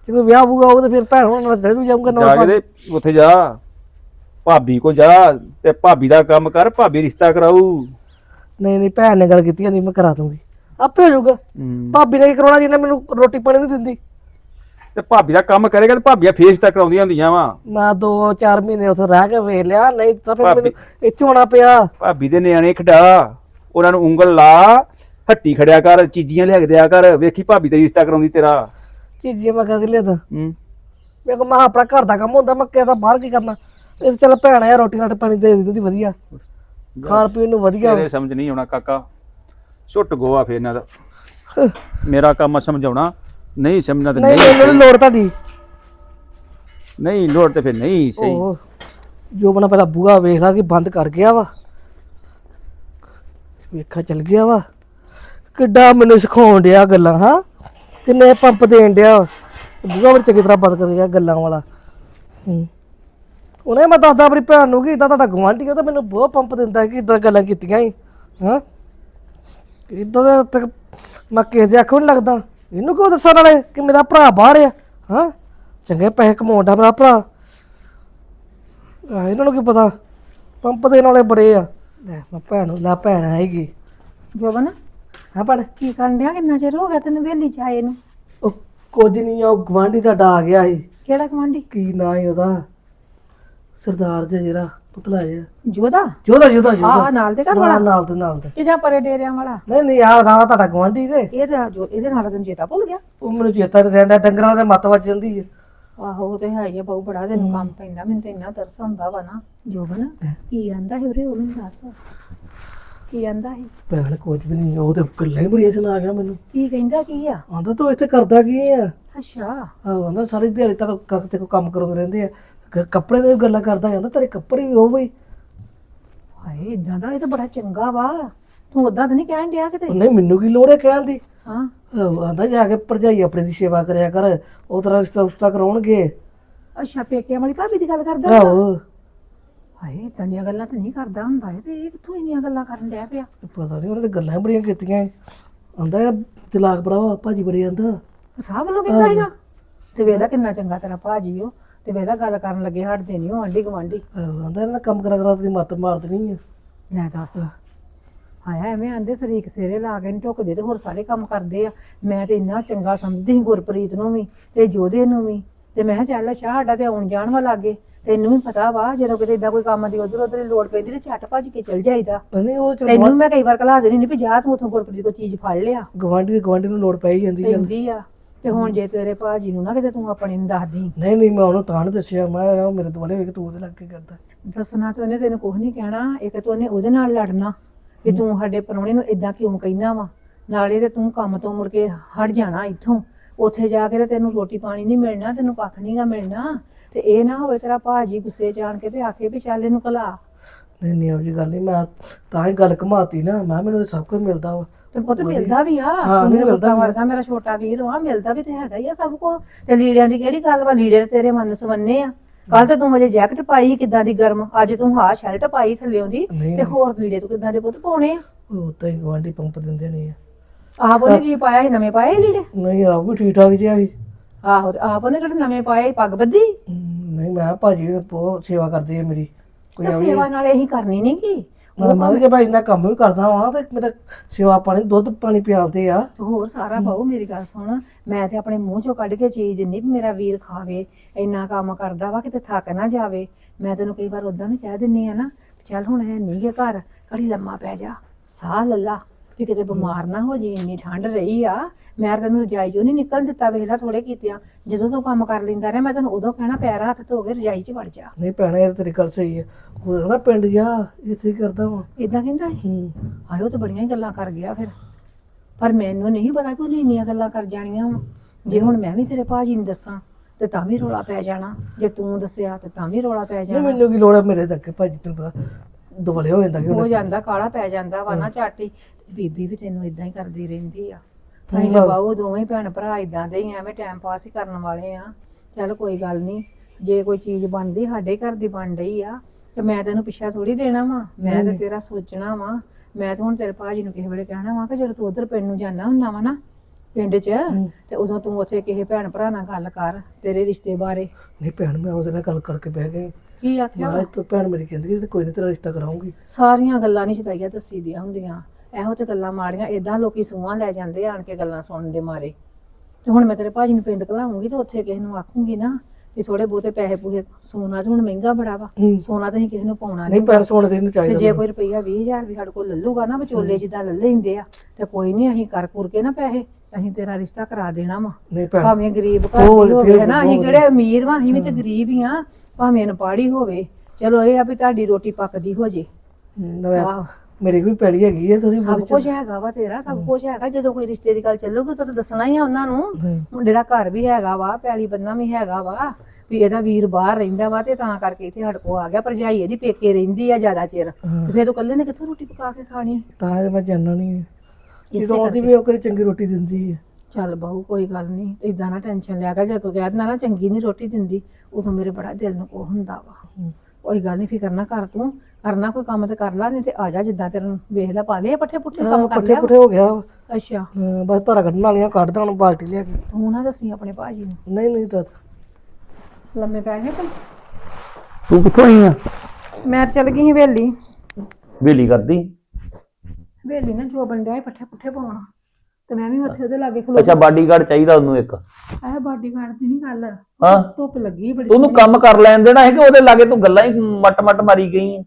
ਜੇ ਕੋਈ ਵਿਆਹ ਹੋਊਗਾ ਉਹ ਤਾਂ ਫਿਰ ਭੈਣ ਹੋਣਾ ਨਾਲ ਵੀ ਜਾਊਂਗਾ ਜਾ ਨਵਾਂ ਕੇ ਤੇ ਉੱਥੇ ਜਾ। ਭਾਬੀ ਕੋ ਜਾ ਤੇ ਭਾਬੀ ਦਾ ਕੰਮ ਕਰ ਭਾਬੀ ਰਿਸ਼ਤਾ ਕਰਾਊ। ਨਹੀਂ ਨਹੀਂ ਭੈਣ ਨੇ ਗੱਲ ਕੀਤੀ ਨਹੀਂ ਮੈਂ ਕਰਾ ਦੂੰਗੀ। ਆਪੇ ਹੋ ਜਾਊਗਾ। ਹੂੰ। ਭਾਬੀ ਨੇ ਕੀ ਕਰਾਉਣਾ ਜਿਹਨੇ ਮੈਨੂੰ ਰੋਟੀ ਪਾਣੀ ਨਹੀਂ ਦਿੰਦੀ? ਤੇ ਭਾਬੀ ਦਾ ਕੰਮ ਕਰੇਗਾ ਤੇ ਭਾਬੀਆਂ ਫੇਰ ਰਿਸ਼ਤਾ ਕਰਾਉਂਦੀਆਂ ਹੁੰਦੀਆਂ ਵਾ। ਮੈਂ 2-4 ਮਹੀਨੇ ਉੱਥੇ ਰਹਿ ਕੇ ਵੇਖ ਲਿਆ ਨਹੀਂ ਤਾਂ ਫਿਰ ਭਾਬੀ- ਮੈਨੂੰ ਇੱਥੇ ਹੋਣਾ ਪਿਆ। ਭਾਬੀ ਦੇ ਨਿਆਣੇ ਖਡਾ ਉਹਨਾਂ ਨੂੰ ਉਂਗਲ ਲਾ ਹੱਟੀ ਖੜਿਆ ਕਰ ਚੀਜ਼ੀਆਂ ਲਿਆ ਕੇ ਦਿਆ ਕਰ ਵੇਖੀ ਭਾਬੀ ਤੇ ਰਿਸ਼ਤਾ ਕਰਾਉਂਦੀ ਤੇਰਾ। ਚੀਜ਼ੀ ਮੈਂ ਕਦੇ ਲਿਆਦਾ ਹੂੰ। ਮੈਂ ਕਿਹਾ ਮੈਂ ਆਪਣਾ ਘਰ ਦਾ ਕੰਮ ਹੁੰਦਾ ਮੈਂ ਕਿਹਾ ਤਾਂ ਬਾਹਰ ਕੀ ਕਰਨਾ। ਇਹ ਤਾਂ ਚੱਲ ਭੈਣ ਆ ਰੋਟੀ ਨਾਲ ਪਾਣੀ ਦੇ ਦਿੰਦੀ ਵਧੀਆ। ਖਾਣ ਪੀਣ ਨੂੰ ਵਧੀਆ। ਤੇਰੇ ਸਮਝ ਨਹੀਂ ਆਉਣਾ ਕਾਕਾ। ਛੁੱਟ ਗੋਆ ਫੇਰ ਇਹਨਾਂ ਦਾ। ਮੇਰਾ ਕੰਮ ਆ ਸਮਝਾਉਣਾ। ਨਹੀਂ ਸਮਝਣਾ ਤੇ ਨਹੀਂ ਨਹੀਂ ਲੋੜ ਤੁਹਾਡੀ ਨਹੀਂ ਲੋੜ ਤੇ ਫਿਰ ਨਹੀਂ ਸਹੀ। ਉਹ ਜੋ ਬਣਾ ਪਹਿਲਾਂ ਬੂਹਾ ਵੇਖ ਲਾ ਕਿ ਬੰਦ ਕਰ ਗਿਆ ਵਾ। ਵੇਖਾ ਚਲ ਗਿਆ ਵਾ। ਕਿੱਡਾ ਮੈਨੂੰ ਸਿਖਾਉਣ ਡਿਆ ਗੱਲਾਂ ਹਾਂ? ਕਿੰਨੇ ਪੰਪ ਦੇਣ ਡਿਆ। ਬੂਹਾ ਵੀ ਚੰਗੀ ਤਰ੍ਹਾਂ ਬੰਦ ਕਰ ਗਿਆ ਗੱਲਾਂ ਵਾਲਾ। ਹੂੰ। ਉਹਨੇ ਮੈਂ ਦੱਸਦਾ ਆਪਣੀ ਭੈਣ ਨੂੰ ਕਿ ਇਦਾਂ ਤੁਹਾਡਾ ਗਵਾਂਢੀ ਉਹ ਤਾਂ ਮੈਨੂੰ ਬਹੁਤ ਪੰਪ ਦਿੰਦਾ ਕਿ ਇਦਾਂ ਗੱਲਾਂ ਕੀਤੀਆਂ ਹੀ ਹਾਂ? ਇਦਾਂ ਦਾ ਤੱਕ ਮੈਂ ਕਿਸੇ ਦੇ ਅੱਖੋਂ ਨਹੀਂ ਲੱਗਦਾ। ਇਹਨੂੰ ਕਿਉਂ ਦੱਸਣ ਵਾਲੇ ਕਿ ਮੇਰਾ ਭਰਾ ਬਾਹਰ ਆ? ਹਾਂ? ਚੰਗੇ ਪੈਸੇ ਕਮਾਉਂਦਾ ਮੇਰਾ ਭਰਾ। ਆਹ ਇਹਨਾਂ ਨੂੰ ਕੀ ਪਤਾ? ਪੰਪ ਦੇਣ ਵਾਲੇ ਬੜੇ ਆ। ਲੈ ਮੈਂ ਭੈਣ ਨੂੰ ਲੈ ਭੈਣ ਆਏਗੀ ਜੋਬਨ ਹਾਂ ਭੈਣ? ਕੀ ਕਰਨ ਡਿਆ? ਕਿੰਨਾ ਚਿਰ ਹੋ ਗਿਆ ਤੈਨੂੰ ਵੇਲੀ ਚ ਆਏ ਨੂੰ? ਉਹ ਕੁਝ ਨਹੀਂ ਆ ਉਹ ਗਵਾਂਢੀ ਤੁਹਾਡਾ ਆ ਗਿਆ ਸੀ। ਕਿਹੜਾ ਕਮਾਂਡੀ ਕੀ ਨਾਂ ਹੈ ਉਹਦਾ? ਸਰਦਾਰ ਜਿਹਾ। ਜਿਹੜਾ ਪੁਤਲਾ ਜਿਹਾ। ਜੋਦਾ ਜੋਦਾ ਜੋਦਾ ਜੋਦਾ ਆ ਨਾਲ ਦੇ ਘਰ ਵਾਲਾ? ਨਾਲ ਦੇ ਨਾਲ ਦੇ। ਜਾਂ ਪਰੇ ਡੇਰਿਆਂ ਵਾਲਾ? ਨਹੀਂ ਨਹੀਂ ਆ ਰਾਹ ਤੁਹਾਡਾ ਗਵਾਂਢੀ ਤੇ। ਇਹ ਤਾਂ ਜੋ ਇਹਦੇ ਨਾਲ ਤੈਨੂੰ ਚੇਤਾ ਭੁੱਲ ਗਿਆ? ਉਹ ਮੈਨੂੰ ਚੇਤਾ ਨਹੀਂ ਰਹਿੰਦਾ ਡੰਗਰਾਂ ਦੇ ਮੱਤ ਵੱਜ ਜਾਂਦੀ ਹੈ ਆਹੋ ਉਹ ਤੇ ਹੈ ਹੀ ਆ ਬਹੁ ਬੜਾ ਤੈਨੂੰ ਕੰਮ ਪੈਂਦਾ ਮੈਨੂੰ ਤੇ ਇੰਨਾ ਤਰਸ ਆਉਂਦਾ ਵਾ ਨਾ। ਜੋਬਨ? ਕੀ ਆਂਦਾ ਹੈ ਉਰੇ ਉਹਨੂੰ ਦੱਸ। ਕੀ ਆਂਦਾ ਹੈ ਭੈਣ ਕੁਝ ਵੀ ਨਹੀਂ ਉਹ ਤੇ ਗੱਲਾਂ ਹੀ ਬੜੀਆਂ ਸੁਣਾ ਗਿਆ ਮੈਨੂੰ। ਕੀ ਕਹਿੰਦਾ ਕੀ ਆ? ਆਂਦਾ ਤੂੰ ਇੱਥੇ ਕਰਦਾ ਕੀ ਆ? ਅੱਛਾ। ਆਹ ਆਂਦਾ ਸਾਰੀ ਦਿਹਾੜੀ ਤੱਕ ਕੱਖ ਤੇ ਕੋਈ ਕੰਮ ਕਰਾਉਂਦੇ ਰਹਿੰਦੇ ਆ। ਕ- ਕੱਪੜੇ ਦੇ ਵੀ ਗੱਲਾਂ ਕਰਦਾ ਜਾਂਦਾ ਤੇਰੇ ਕੱਪੜੇ ਵੀ ਉਹ ਬਈ ਹਾਏ ਇਦਾਂ ਦਾ ਇਹ ਤਾਂ ਬੜਾ ਚੰਗਾ ਵਾ। ਤੂੰ ਉਦਾਂ ਤਾਂ ਨਹੀਂ ਕਹਿਣ ਡਿਆ ਕਿਤੇ? ਨਹੀਂ ਮੈਨੂੰ ਕੀ ਲੋੜ ਹੈ ਕਹਿਣ ਦੀ? ਹਾਂ। ਆਂਦਾ ਜਾ ਕੇ ਭਰਜਾਈ ਆਪਣੀ ਦੀ ਸੇਵਾ ਕਰਿਆ ਕਰ ਉਹ ਤਰ੍ਹਾਂ ਰਿਸ਼ਤਾ ਉਸਤਾ ਕਰਾਉਣਗੇ। ਅੱਛਾ ਪੇਕਿਆਂ ਵਾਲੀ ਭਾਬੀ ਦੀ ਗੱਲ ਕਰਦਾ ਆਹੋ। ਹਾਏ ਇਦਾਂ ਦੀਆਂ ਗੱਲਾਂ ਤਾਂ ਨਹੀਂ ਕਰਦਾ ਹੁੰਦਾ। ਇਹ ਤੇ ਇਹ ਕਿੱਥੋਂ ਇੰਨੀਆਂ ਗੱਲਾਂ ਕਰਨ ਡਿਆ ਪਿਆ? ਪਤਾ ਨਹੀਂ ਉਹਨੇ ਤੇ ਗੱਲਾਂ ਹੀ ਬੜੀਆਂ ਕੀਤੀਆਂ ਆਂਦਾ ਯਾਰ ਚਲਾਕ ਬੜਾ ਵਾ ਭਾਜੀ ਬੜੀ ਆਂਦਾ। ਸਾਹ ਵੱਲੋਂ ਕਹਿੰਦਾ ਹੈਗਾ? ਤੇ ਵੇਲਾ ਕਿੰਨਾ ਚੰਗਾ ਤੇਰਾ ਭਾਜੀ ਉਹ ਤੇ ਵੇਲਾ ਗੱਲ ਕਰਨ ਲੱਗੇ ਹਟਦੇ ਨਹੀਂ ਉਹ ਆਂਢੀ ਗਵਾਂਢੀ ਆਂਦਾ ਇਹਨਾਂ ਕੰਮ ਕਰਾ ਕਰਾ ਤੇਰੀ ਮੱਤ ਮਾਰ ਦੇਣੀ ਆ। ਲੈ ਦੱਸ। ਹਾਇਆ ਐਵੇਂ ਆਂਦੇ ਸਰੀਕ ਸੇਰੇ ਲਾ ਕੇ ਨੀ ਢੁੱਕਦੇ ਤੇ ਹੋਰ ਸਾਰੇ ਕੰਮ ਕਰਦੇ ਆ। ਮੈਂ ਤੇ ਇੰਨਾ ਚੰਗਾ ਸਮਝਦੀ ਸੀ ਗੁਰਪ੍ਰੀਤ ਨੂੰ ਵੀ ਤੇ ਜੋਧੇ ਨੂੰ ਵੀ। ਤੇ ਮੈਂ ਕਿਹਾ ਚੱਲ ਸ਼ਾਹ ਸਾਡਾ ਤੇ ਆਉਣ ਜਾਣ ਵਾਲਾ ਲੱਗੇ ਤੈਨੂੰ ਵੀ ਪਤਾ ਵਾ ਜਦੋਂ ਕਿਤੇ ਇਦਾਂ ਕੋਈ ਕੰਮ ਦੀ ਉਧਰ ਉਧਰ ਲੋੜ ਪੈਂਦੀ ਤੇ ਝੱਟ ਭੱਜ ਕੇ ਚਲ ਜਾਈਦਾ। ਨਹੀਂ ਉਹ ਚਲ ਤੈਨੂੰ ਮੈਂ ਕਈ ਵਾਰ ਕਲਾ ਦੇਣੀ ਨਹੀਂ ਵੀ ਜਾ ਤੂੰ ਉਥੋਂ ਗੁਰਪ੍ਰੀਤ ਕੋ ਚੀਜ਼ ਫੜ ਲਿਆ। ਗਵਾਂਢੀ ਦੀ ਗਵਾਂਢੀ ਨੂੰ ਲੋੜ ਪੈ ਹੀ ਜਾਂਦੀ ਆ। ਤੇ ਹੁਣ ਜੇ ਤੇਰੇ ਭਾਜੀ ਨੂੰ ਨਾ ਕਿਤੇ ਤੂੰ ਆਪਣੇ ਨੂੰ ਦੱਸਦੀ। ਨਹੀਂ ਨਹੀਂ ਮੈਂ ਉਹਨੂੰ ਤਾਂ ਨੀ ਦੱਸਿਆ। ਮੈਂ ਕਿਹਾ ਮੇਰੇ ਦੁਆਲੇ ਵੇਖ ਤੂੰ ਉਹਦੇ ਲੱਗ ਕੇ ਕਰਦਾ। ਦੱਸਣਾ ਤੇ ਉਹਨੇ ਤੈਨੂੰ ਕੁਝ ਨਹੀਂ ਕਹਿਣਾ। ਇੱਕ ਤਾਂ ਉਹਨੇ ਉਹਦੇ ਨਾਲ ਲੜਨਾ ਕਿ ਤੂੰ ਸਾਡੇ ਪਰੌਣੇ ਨੂੰ ਇਦਾਂ ਕਿਉਂ ਕਹਿਣਾ ਵਾ? ਨਾਲੇ ਤੇ ਤੂੰ ਕੰਮ ਤੋਂ ਮੁੜ ਕੇ ਹਟ ਜਾਣਾ ਇੱਥੋਂ। ਉੱਥੇ ਜਾ ਕੇ ਤੇ ਤੈਨੂੰ ਰੋਟੀ ਪਾਣੀ ਨਹੀਂ ਮਿਲਣਾ ਤੈਨੂੰ ਕੱਖ ਨਹੀਂਗਾ ਮਿਲਣਾ। ਤੇ ਇਹ ਨਾ ਹੋਵੇ ਤੇਰਾ ਭਾਜੀ ਗੁੱਸੇ ਜਾਣ ਕੇ ਤੇ ਆਕੇ ਵੀ ਚੱਲ ਇਹਨੂੰ ਕਲਾ ਨਹੀਂ ਨਹੀਂ ਉਹ ਜੀ ਗੱਲ ਨਹੀਂ ਮੈਂ ਤਾਂ ਹੀ ਗੱਲ ਘਮਾਤੀ ਨਾ। ਮੈਂ ਮੈਨੂੰ ਤਾਂ ਸਭ ਕੁਝ ਮਿਲਦਾ ਵਾ। ਤੇ ਪੁੱਤ ਮਿਲਦਾ ਵੀ ਆ। ਹਾਂ, ਮੇਰਾ ਮਿਲਦਾ ਪੁੱਤਾਂ ਵੀ ਆ। ਵਰਗਾ ਮੇਰਾ ਛੋਟਾ ਵੀਰ ਵਾ ਮਿਲਦਾ ਵੀ ਤੇ ਹੈਗਾ ਹੀ ਆ ਸਭ ਕੋ ਤੇ ਲੀੜਿਆਂ ਦੀ ਕਿਹੜੀ ਗੱਲ ਵਾ? ਲੀੜੇ ਤੇ ਤੇਰੇ ਮਨ ਸਵੰਨੇ ਆ। ਕੱਲ ਤੇ ਤੂੰ ਅਜੇ ਜੈਕਟ ਪਾਈ ਕਿਦਾਂ ਦੀ ਗਰਮ? ਅੱਜ ਤੂੰ ਹਾਂ ਸ਼ਰਟ ਪਾਈ ਥੱਲੇ ਦੀ ਨਹੀਂ ਤੇ ਹੋਰ ਲੀੜੇ ਤੂੰ ਕਿਦਾਂ ਦੇ ਪੁੱਤ ਪਾਉਣੇ ਆ? ਉਹ ਤਾਂ ਹੀ ਗਵਾਂਢੀ ਪੰਪ ਦਿੰਦੇ ਨਹੀਂ ਆ। ਆਪ ਉਹਨੇ ਕੀ ਪਾਇਆ ਸੀ? ਨਵੇਂ ਪਾਏ ਲੀੜੇ? ਨਹੀਂ ਆਪ ਵੀ ਠੀਕ ਠਾਕ ਜਿਹਾ ਸੀ। ਆਹੋ ਤੇ ਆਪ ਉਹਨੇ ਕਿਹੜੇ ਨਵੇਂ ਪਾਏ ਪੱਗ ਬੱਧੀ? ਹਮ, ਨਹੀਂ ਮੈਂ ਕਿਹਾ ਭਾਜੀ ਬਹੁਤ ਸੇਵਾ ਕਰਦੇ ਆ ਮੇਰੀ। ਕੋਈ ਤੇ ਸੇਵਾ ਨਾਲ ਇਹੀ ਕਰਨੀ ਨਹੀਂ ਕੀ? ਮੈਂ ਮੈਂ ਕਿ ਭਾਈ ਨਾ ਕੰਮ ਵੀ ਕਰਦਾ ਵਾਂ ਤੇ ਮੇਰਾ ਸੇਵਾ ਪਾਣੀ, ਦੁੱਧ ਪਾਣੀ ਪਿਆਲਦੇ ਆ। ਤੇ ਹੋਰ ਸਾਰਾ ਬਾਹੂ, ਮੇਰੀ ਗੱਲ ਸੁਣ। ਮੈਂ ਤੇ ਆਪਣੇ ਮੂੰਹ ਚੋਂ ਕੱਢ ਕੇ ਚੀਜ਼ ਦਿੰਦੀ ਵੀ ਮੇਰਾ ਵੀਰ ਖਾਵੇ, ਇੰਨਾ ਕੰਮ ਕਰਦਾ ਵਾ ਕਿਤੇ ਥੱਕ ਨਾ ਜਾਵੇ। ਮੈਂ ਤੈਨੂੰ ਕਈ ਵਾਰ ਉਦਾਂ ਵੀ ਕਹਿ ਦਿੰਨੀ ਆ ਨਾ ਚੱਲ ਹੁਣ ਇਹ ਨਹੀਂ ਗੇ ਘਰ, ਘੜੀ ਲੰਮਾ ਪੈ ਜਾ। ਸਾਹ ਲੱਲਾ ਵੀ ਕਿਤੇ ਬਿਮਾਰ ਨਾ ਹੋ ਜੀ ਇੰਨੀ ਠੰਡ ਰਹੀ ਆ। ਮੈਂ ਤੈਨੂੰ ਰਜਾਈ ਚੋਂ ਨਹੀਂ ਨਿਕਲਣ ਦਿੱਤਾ ਵੇਖਲਾ ਥੋੜੇ ਕੀਤਿਆਂ ਜਦੋਂ ਤੂੰ ਕੰਮ ਕਰ ਲੈਂਦਾ ਰਿਹਾ ਮੈਂ ਤੈਨੂੰ ਉਦੋਂ ਕਹਿਣਾ ਪੈਰ ਹੱਥ ਧੋ ਕੇ ਰਜਾਈ 'ਚ ਵੜ ਜਾ। ਨਹੀਂ ਭੈਣਾ ਇਹ ਤਾਂ ਤੇਰੀ ਗੱਲ ਸਹੀ ਹੈ ਉਹ ਨਾ ਪਿੰਡ ਜਾ ਇੱਥੇ ਹੀ ਕਰਦਾ ਵਾਂ। ਇਦਾਂ ਕਹਿੰਦਾ ਸੀ। ਹੂੰ। ਆਇਓ ਤੇ ਬੜੀਆਂ ਹੀ ਗੱਲਾਂ ਕਰ ਗਿਆ ਫਿਰ। ਪਰ ਮੈਨੂੰ ਨਹੀਂ ਪਤਾ ਕਿ ਉਹਨੇ ਇੰਨੀਆਂ ਗੱਲਾਂ ਕਰ ਜਾਣੀਆਂ ਵਾਂ। ਜੇ ਹੁਣ ਮੈਂ ਵੀ ਤੇਰੇ ਭਾਜੀ ਨੂੰ ਦੱਸਾਂ ਤੇ ਤਾਂ ਵੀ ਰੋਲਾ ਪੈ ਜਾਣਾ। ਜੇ ਤੂੰ ਦੱਸਿਆ ਤੇ ਤਾਂ ਵੀ ਰੋਲਾ ਪੈ ਨਹੀਂ ਜਾਣਾ। ਮੈਨੂੰ ਕੀ ਲੋੜ ਹੈ ਮੇਰੇ ਤੱਕ ਭਾਜੀ ਤੈਨੂੰ ਪਤਾ? ਦੁਬਲੇ ਹੋ ਜਾਂਦਾ ਕਿ ਹੋ ਉਹਨੇ। ਜਾਂਦਾ ਕਾਲਾ ਪੈ ਜਾਂਦਾ ਵਾ ਨਾ ਝਾਟੀ ਬੀਬੀ ਵੀ ਤੈਨੂੰ ਇਦਾਂ ਹੀ ਕਰਦੀ ਰਹਿੰਦੀ ਆ। ਅਸੀਂ ਬਾਹੂ ਦੋਵੇਂ ਭੈਣ ਭਰਾ ਇਦਾਂ ਦੇ ਹੀ ਆ, ਐਵੇਂ ਟਾਈਮ ਪਾਸ ਹੀ ਕਰਨ ਵਾਲੇ ਆ। ਚੱਲ ਕੋਈ ਗੱਲ ਨਹੀਂ ਜੇ ਕੋਈ ਚੀਜ਼ ਬਣਦੀ ਸਾਡੇ ਘਰ ਦੀ ਬਣ ਰਹੀ ਆ ਤੇ ਮੈਂ ਤੈਨੂੰ ਪਿੱਛਾ ਥੋੜੀ ਦੇਣਾ ਵਾ। ਮੈਂ ਤੇ ਤੇਰਾ ਸੋਚਣਾ ਵਾ। ਮੈਂ ਤਾਂ ਹੁਣ ਤੇਰੇ ਭਾਜੀ ਨੂੰ ਕਿਸੇ ਵੇਲੇ ਕਹਿਣਾ ਵਾ ਕਿ ਜਦੋਂ ਤੂੰ ਉਧਰ ਪਿੰਡ ਨੂੰ ਜਾਣਾ ਹੁੰਦਾ ਵਾ ਨਾ ਪਿੰਡ 'ਚ ਤੇ ਉਦੋਂ ਤੂੰ ਉੱਥੇ ਕਿਸੇ ਭੈਣ ਭਰਾ ਨਾਲ ਗੱਲ ਕਰ ਤੇਰੇ ਰਿਸ਼ਤੇ ਬਾਰੇ। ਨਹੀਂ ਭੈਣ ਮੈਂ ਉਹਦੇ ਨਾਲ ਗੱਲ ਕਰਕੇ ਬਹਿ ਗਈ ਕੀ ਆਖਿਆ? ਮੈਂ ਤਾਂ ਭੈਣ ਮੇਰੀ ਕਹਿੰਦੀ ਸੀ ਕੋਈ ਨਹੀਂ ਤੇਰਾ ਰਿਸ਼ਤਾ ਕਰਾਉਂਗੀ। ਸਾਰੀਆਂ ਗੱਲਾਂ ਨਹੀਂ ਸ਼ਦਾਈਆਂ ਦੱਸੀ ਦੀਆਂ ਹੁੰਦੀਆਂ। ਇਹੋ ਤੇ ਗੱਲਾਂ ਮਾੜੀਆਂ ਇਦਾਂ ਲੋਕੀ ਸੂਹਾਂ ਲੈ ਜਾਂਦੇ ਆਣ ਕੇ ਗੱਲਾਂ ਸੁਣਨ ਦੇ ਮਾਰੇ। ਤੇ ਹੁਣ ਮੈਂ ਤੇਰੇ ਭਾਜੀ ਨੂੰ ਪਿੰਡ ਘਲਾਉਂਗੀ ਤੇ ਉੱਥੇ ਕਿਸੇ ਨੂੰ ਆਖੂੰਗੀ ਨਾ ਵੀ ਥੋੜੇ ਬਹੁਤੇ ਪੈਸੇ ਪੂਸੇ ਸੋਨਾ ਤੇ ਹੁਣ ਮਹਿੰਗਾ ਬੜਾ ਵਾ। ਹੂੰ। ਸੋਨਾ ਤਾਂ ਅਸੀਂ ਕਿਸੇ ਨੂੰ ਪਾਉਣਾ ਨਹੀਂ ਨਹੀਂ ਪੈਰ ਸੋਣ ਦੇ ਨਹੀਂ ਤੇ ਚਾਹੀਦਾ ਜੇ ਕੋਈ ਰੁਪਈਆ 20000 ਵੀ ਸਾਡੇ ਕੋਲ ਲੱਲੂਗਾ ਨਾ ਵਿਚੋਲੇ ਜਿੱਦਾਂ ਲੈ ਲੈਂਦੇ ਆ ਤੇ ਕੋਈ ਨਹੀਂ ਅਸੀਂ ਕਰ ਕੁਰ ਕੇ ਨਾ ਪੈਸੇ ਅਸੀਂ ਤੇਰਾ ਰਿਸ਼ਤਾ ਕਰਾ ਦੇਣਾ ਵਾ। ਨਹੀਂ ਭੈਣ। ਭਾਵੇਂ ਗਰੀਬ ਘਰ ਦੀ ਹੋਵੇ ਫਿਰ ਨਾ ਅਸੀਂ ਬਹੁਤ ਕਿਹੜੇ ਅਮੀਰ ਵਾਂ ਅਸੀਂ ਵੀ ਤੇ ਗਰੀਬ ਹੀ ਆ ਭਾਵੇਂ ਅਨਪਾੜੀ ਹੋਵੇ। ਚਲੋ ਇਹ ਆ ਵੀ ਤੁਹਾਡੀ ਰੋਟੀ ਪੱਕਦੀ ਹੋ ਜੇ। ਆਹ। ਮੇਰੀ ਵੀ ਪੈੜੀ ਹੈਗੀ ਹੈ ਥੋੜੀ ਸਭ ਕੁਝ ਹੈਗਾ ਵਾ ਤੇਰਾ ਸਭ ਕੁਝ ਹੈਗਾ ਜਦੋਂ ਕੋਈ ਰਿਸ਼ਤੇ ਦੀ ਗੱਲ ਚੱਲੂਗੀ ਤਾਂ ਦੱਸਣਾ ਹੀ ਆ ਉਹਨਾਂ ਨੂੰ। ਮੁੰਡੇ ਦਾ ਘਰ ਵੀ ਹੈਗਾ ਵਾ ਪੈਲੀ ਬੰਨਾ ਵੀ ਹੈਗਾ ਵਾ ਵੀ ਇਹਦਾ ਵੀਰ ਬਾਹਰ ਰਹਿੰਦਾ ਵਾ ਤੇ ਤਾਂ ਕਰਕੇ ਇੱਥੇ ਸਾਡੇ ਕੋਲ ਆ ਗਿਆ ਭਰਜਾਈ ਇਹਦੀ ਪੇਕੇ ਰਹਿੰਦੀ ਆ ਜ਼ਿਆਦਾ ਚਿਰ। ਤੇ ਫਿਰ ਤੂੰ ਇਕੱਲੇ ਨੇ ਕਿੱਥੋਂ ਰੋਟੀ ਪਕਾ ਕੇ ਖਾਣੀ? ਤਾਂ ਮੈਂ ਜਾਣਨਾ ਨਹੀਂ ਜਦੋਂ ਆਉਂਦੀ ਵੀ ਉਹ ਕਿਹੜੀ ਚੰਗੀ ਰੋਟੀ ਦਿੰਦੀ ਹੈ ਚੱਲ ਬਹੂ ਕੋਈ ਗੱਲ ਨਹੀਂ ਇਦਾਂ ਨਾ ਟੈਨਸ਼ਨ ਲਿਆ ਕਰ ਜੇ ਤੂੰ ਕਹਿ ਦਿੰਦਾ ਨਾ ਚੰਗੀ ਨਹੀਂ ਰੋਟੀ ਦਿੰਦੀ ਉਦੋਂ ਮੇਰੇ ਬੜਾ ਦਿਲ ਨੂੰ ਕੋ ਹੁੰਦਾ ਵਾ। ਕੋਈ ਗੱਲ ਨਹੀਂ ਫਿਕਰ ਨਾ ਕਰ ਤੂੰ। ਕਰਨਾ ਕੋਈ ਕੰਮ ਤੇ ਕਰ ਲਾ ਨਹੀਂ ਤੇ ਆ ਜਾ ਜਿੱਦਾਂ ਤੈਨੂੰ ਵੇਖ ਲੈ ਪਾ ਲਿਆ ਪੱਠੇ ਪੁੱਠੇ ਕੰਮ ਕਰ ਪੱਠੇ ਲਿਆ। ਪੁੱਠੇ ਹੋ ਗਿਆ। ਅੱਛਾ। ਹਾਂ, ਬਸ ਧਾਰਾ ਕੱਢਣ ਵਾਲੀਆਂ ਕੱਢਦਾ ਹੁਣ ਬਾਲਟੀ ਲਿਆ ਕੇ। ਤੂੰ ਨਾ ਦੱਸੀ ਆਪਣੇ ਭਾਜੀ ਨੂੰ। ਨਹੀਂ ਨਹੀਂ ਦੱਸ। ਲੰਮੇ ਪੈ ਗਏ ਤੂੰ? ਤੂੰ ਕਿੱਥੋਂ ਆਈ ਆ? ਮੈਂ ਚੱਲ ਗਈ ਸੀ ਵੇਲੀ ਵੇਲੀ ਕਰਦੀ? ਵੇਲੀ ਨਾ ਜੋ ਬੰਦਿਆ ਸੀ ਪੱਠੇ ਪੁੱਠੇ ਪਾਉਣਾ। ਤੇ ਮੈਂ ਵੀ ਉੱਥੇ ਉਹਦੇ ਲਾਗੇ ਖਲੋ ਅੱਛਾ ਬਾਡੀਗਾਰਡ ਚਾਹੀਦਾ ਉਹਨੂੰ ਇੱਕ। ਇਹ ਬਾਡੀ ਗਾਰਡ ਦੀ ਨਹੀਂ ਗੱਲ। ਹਾਂ? ਧੁੱਪ ਲੱਗੀ ਬੜੀ ਉਹਨੂੰ ਕੰਮ ਕਰ ਲੈਣ ਦੇਣਾ ਹੈ ਕਿ ਉਹਦੇ ਲਾਗੇ ਤੂੰ ਗੱਲਾਂ ਹੀ ਮਟ ਮਟ ਮਾਰੀ ਗਈ ਆਂ।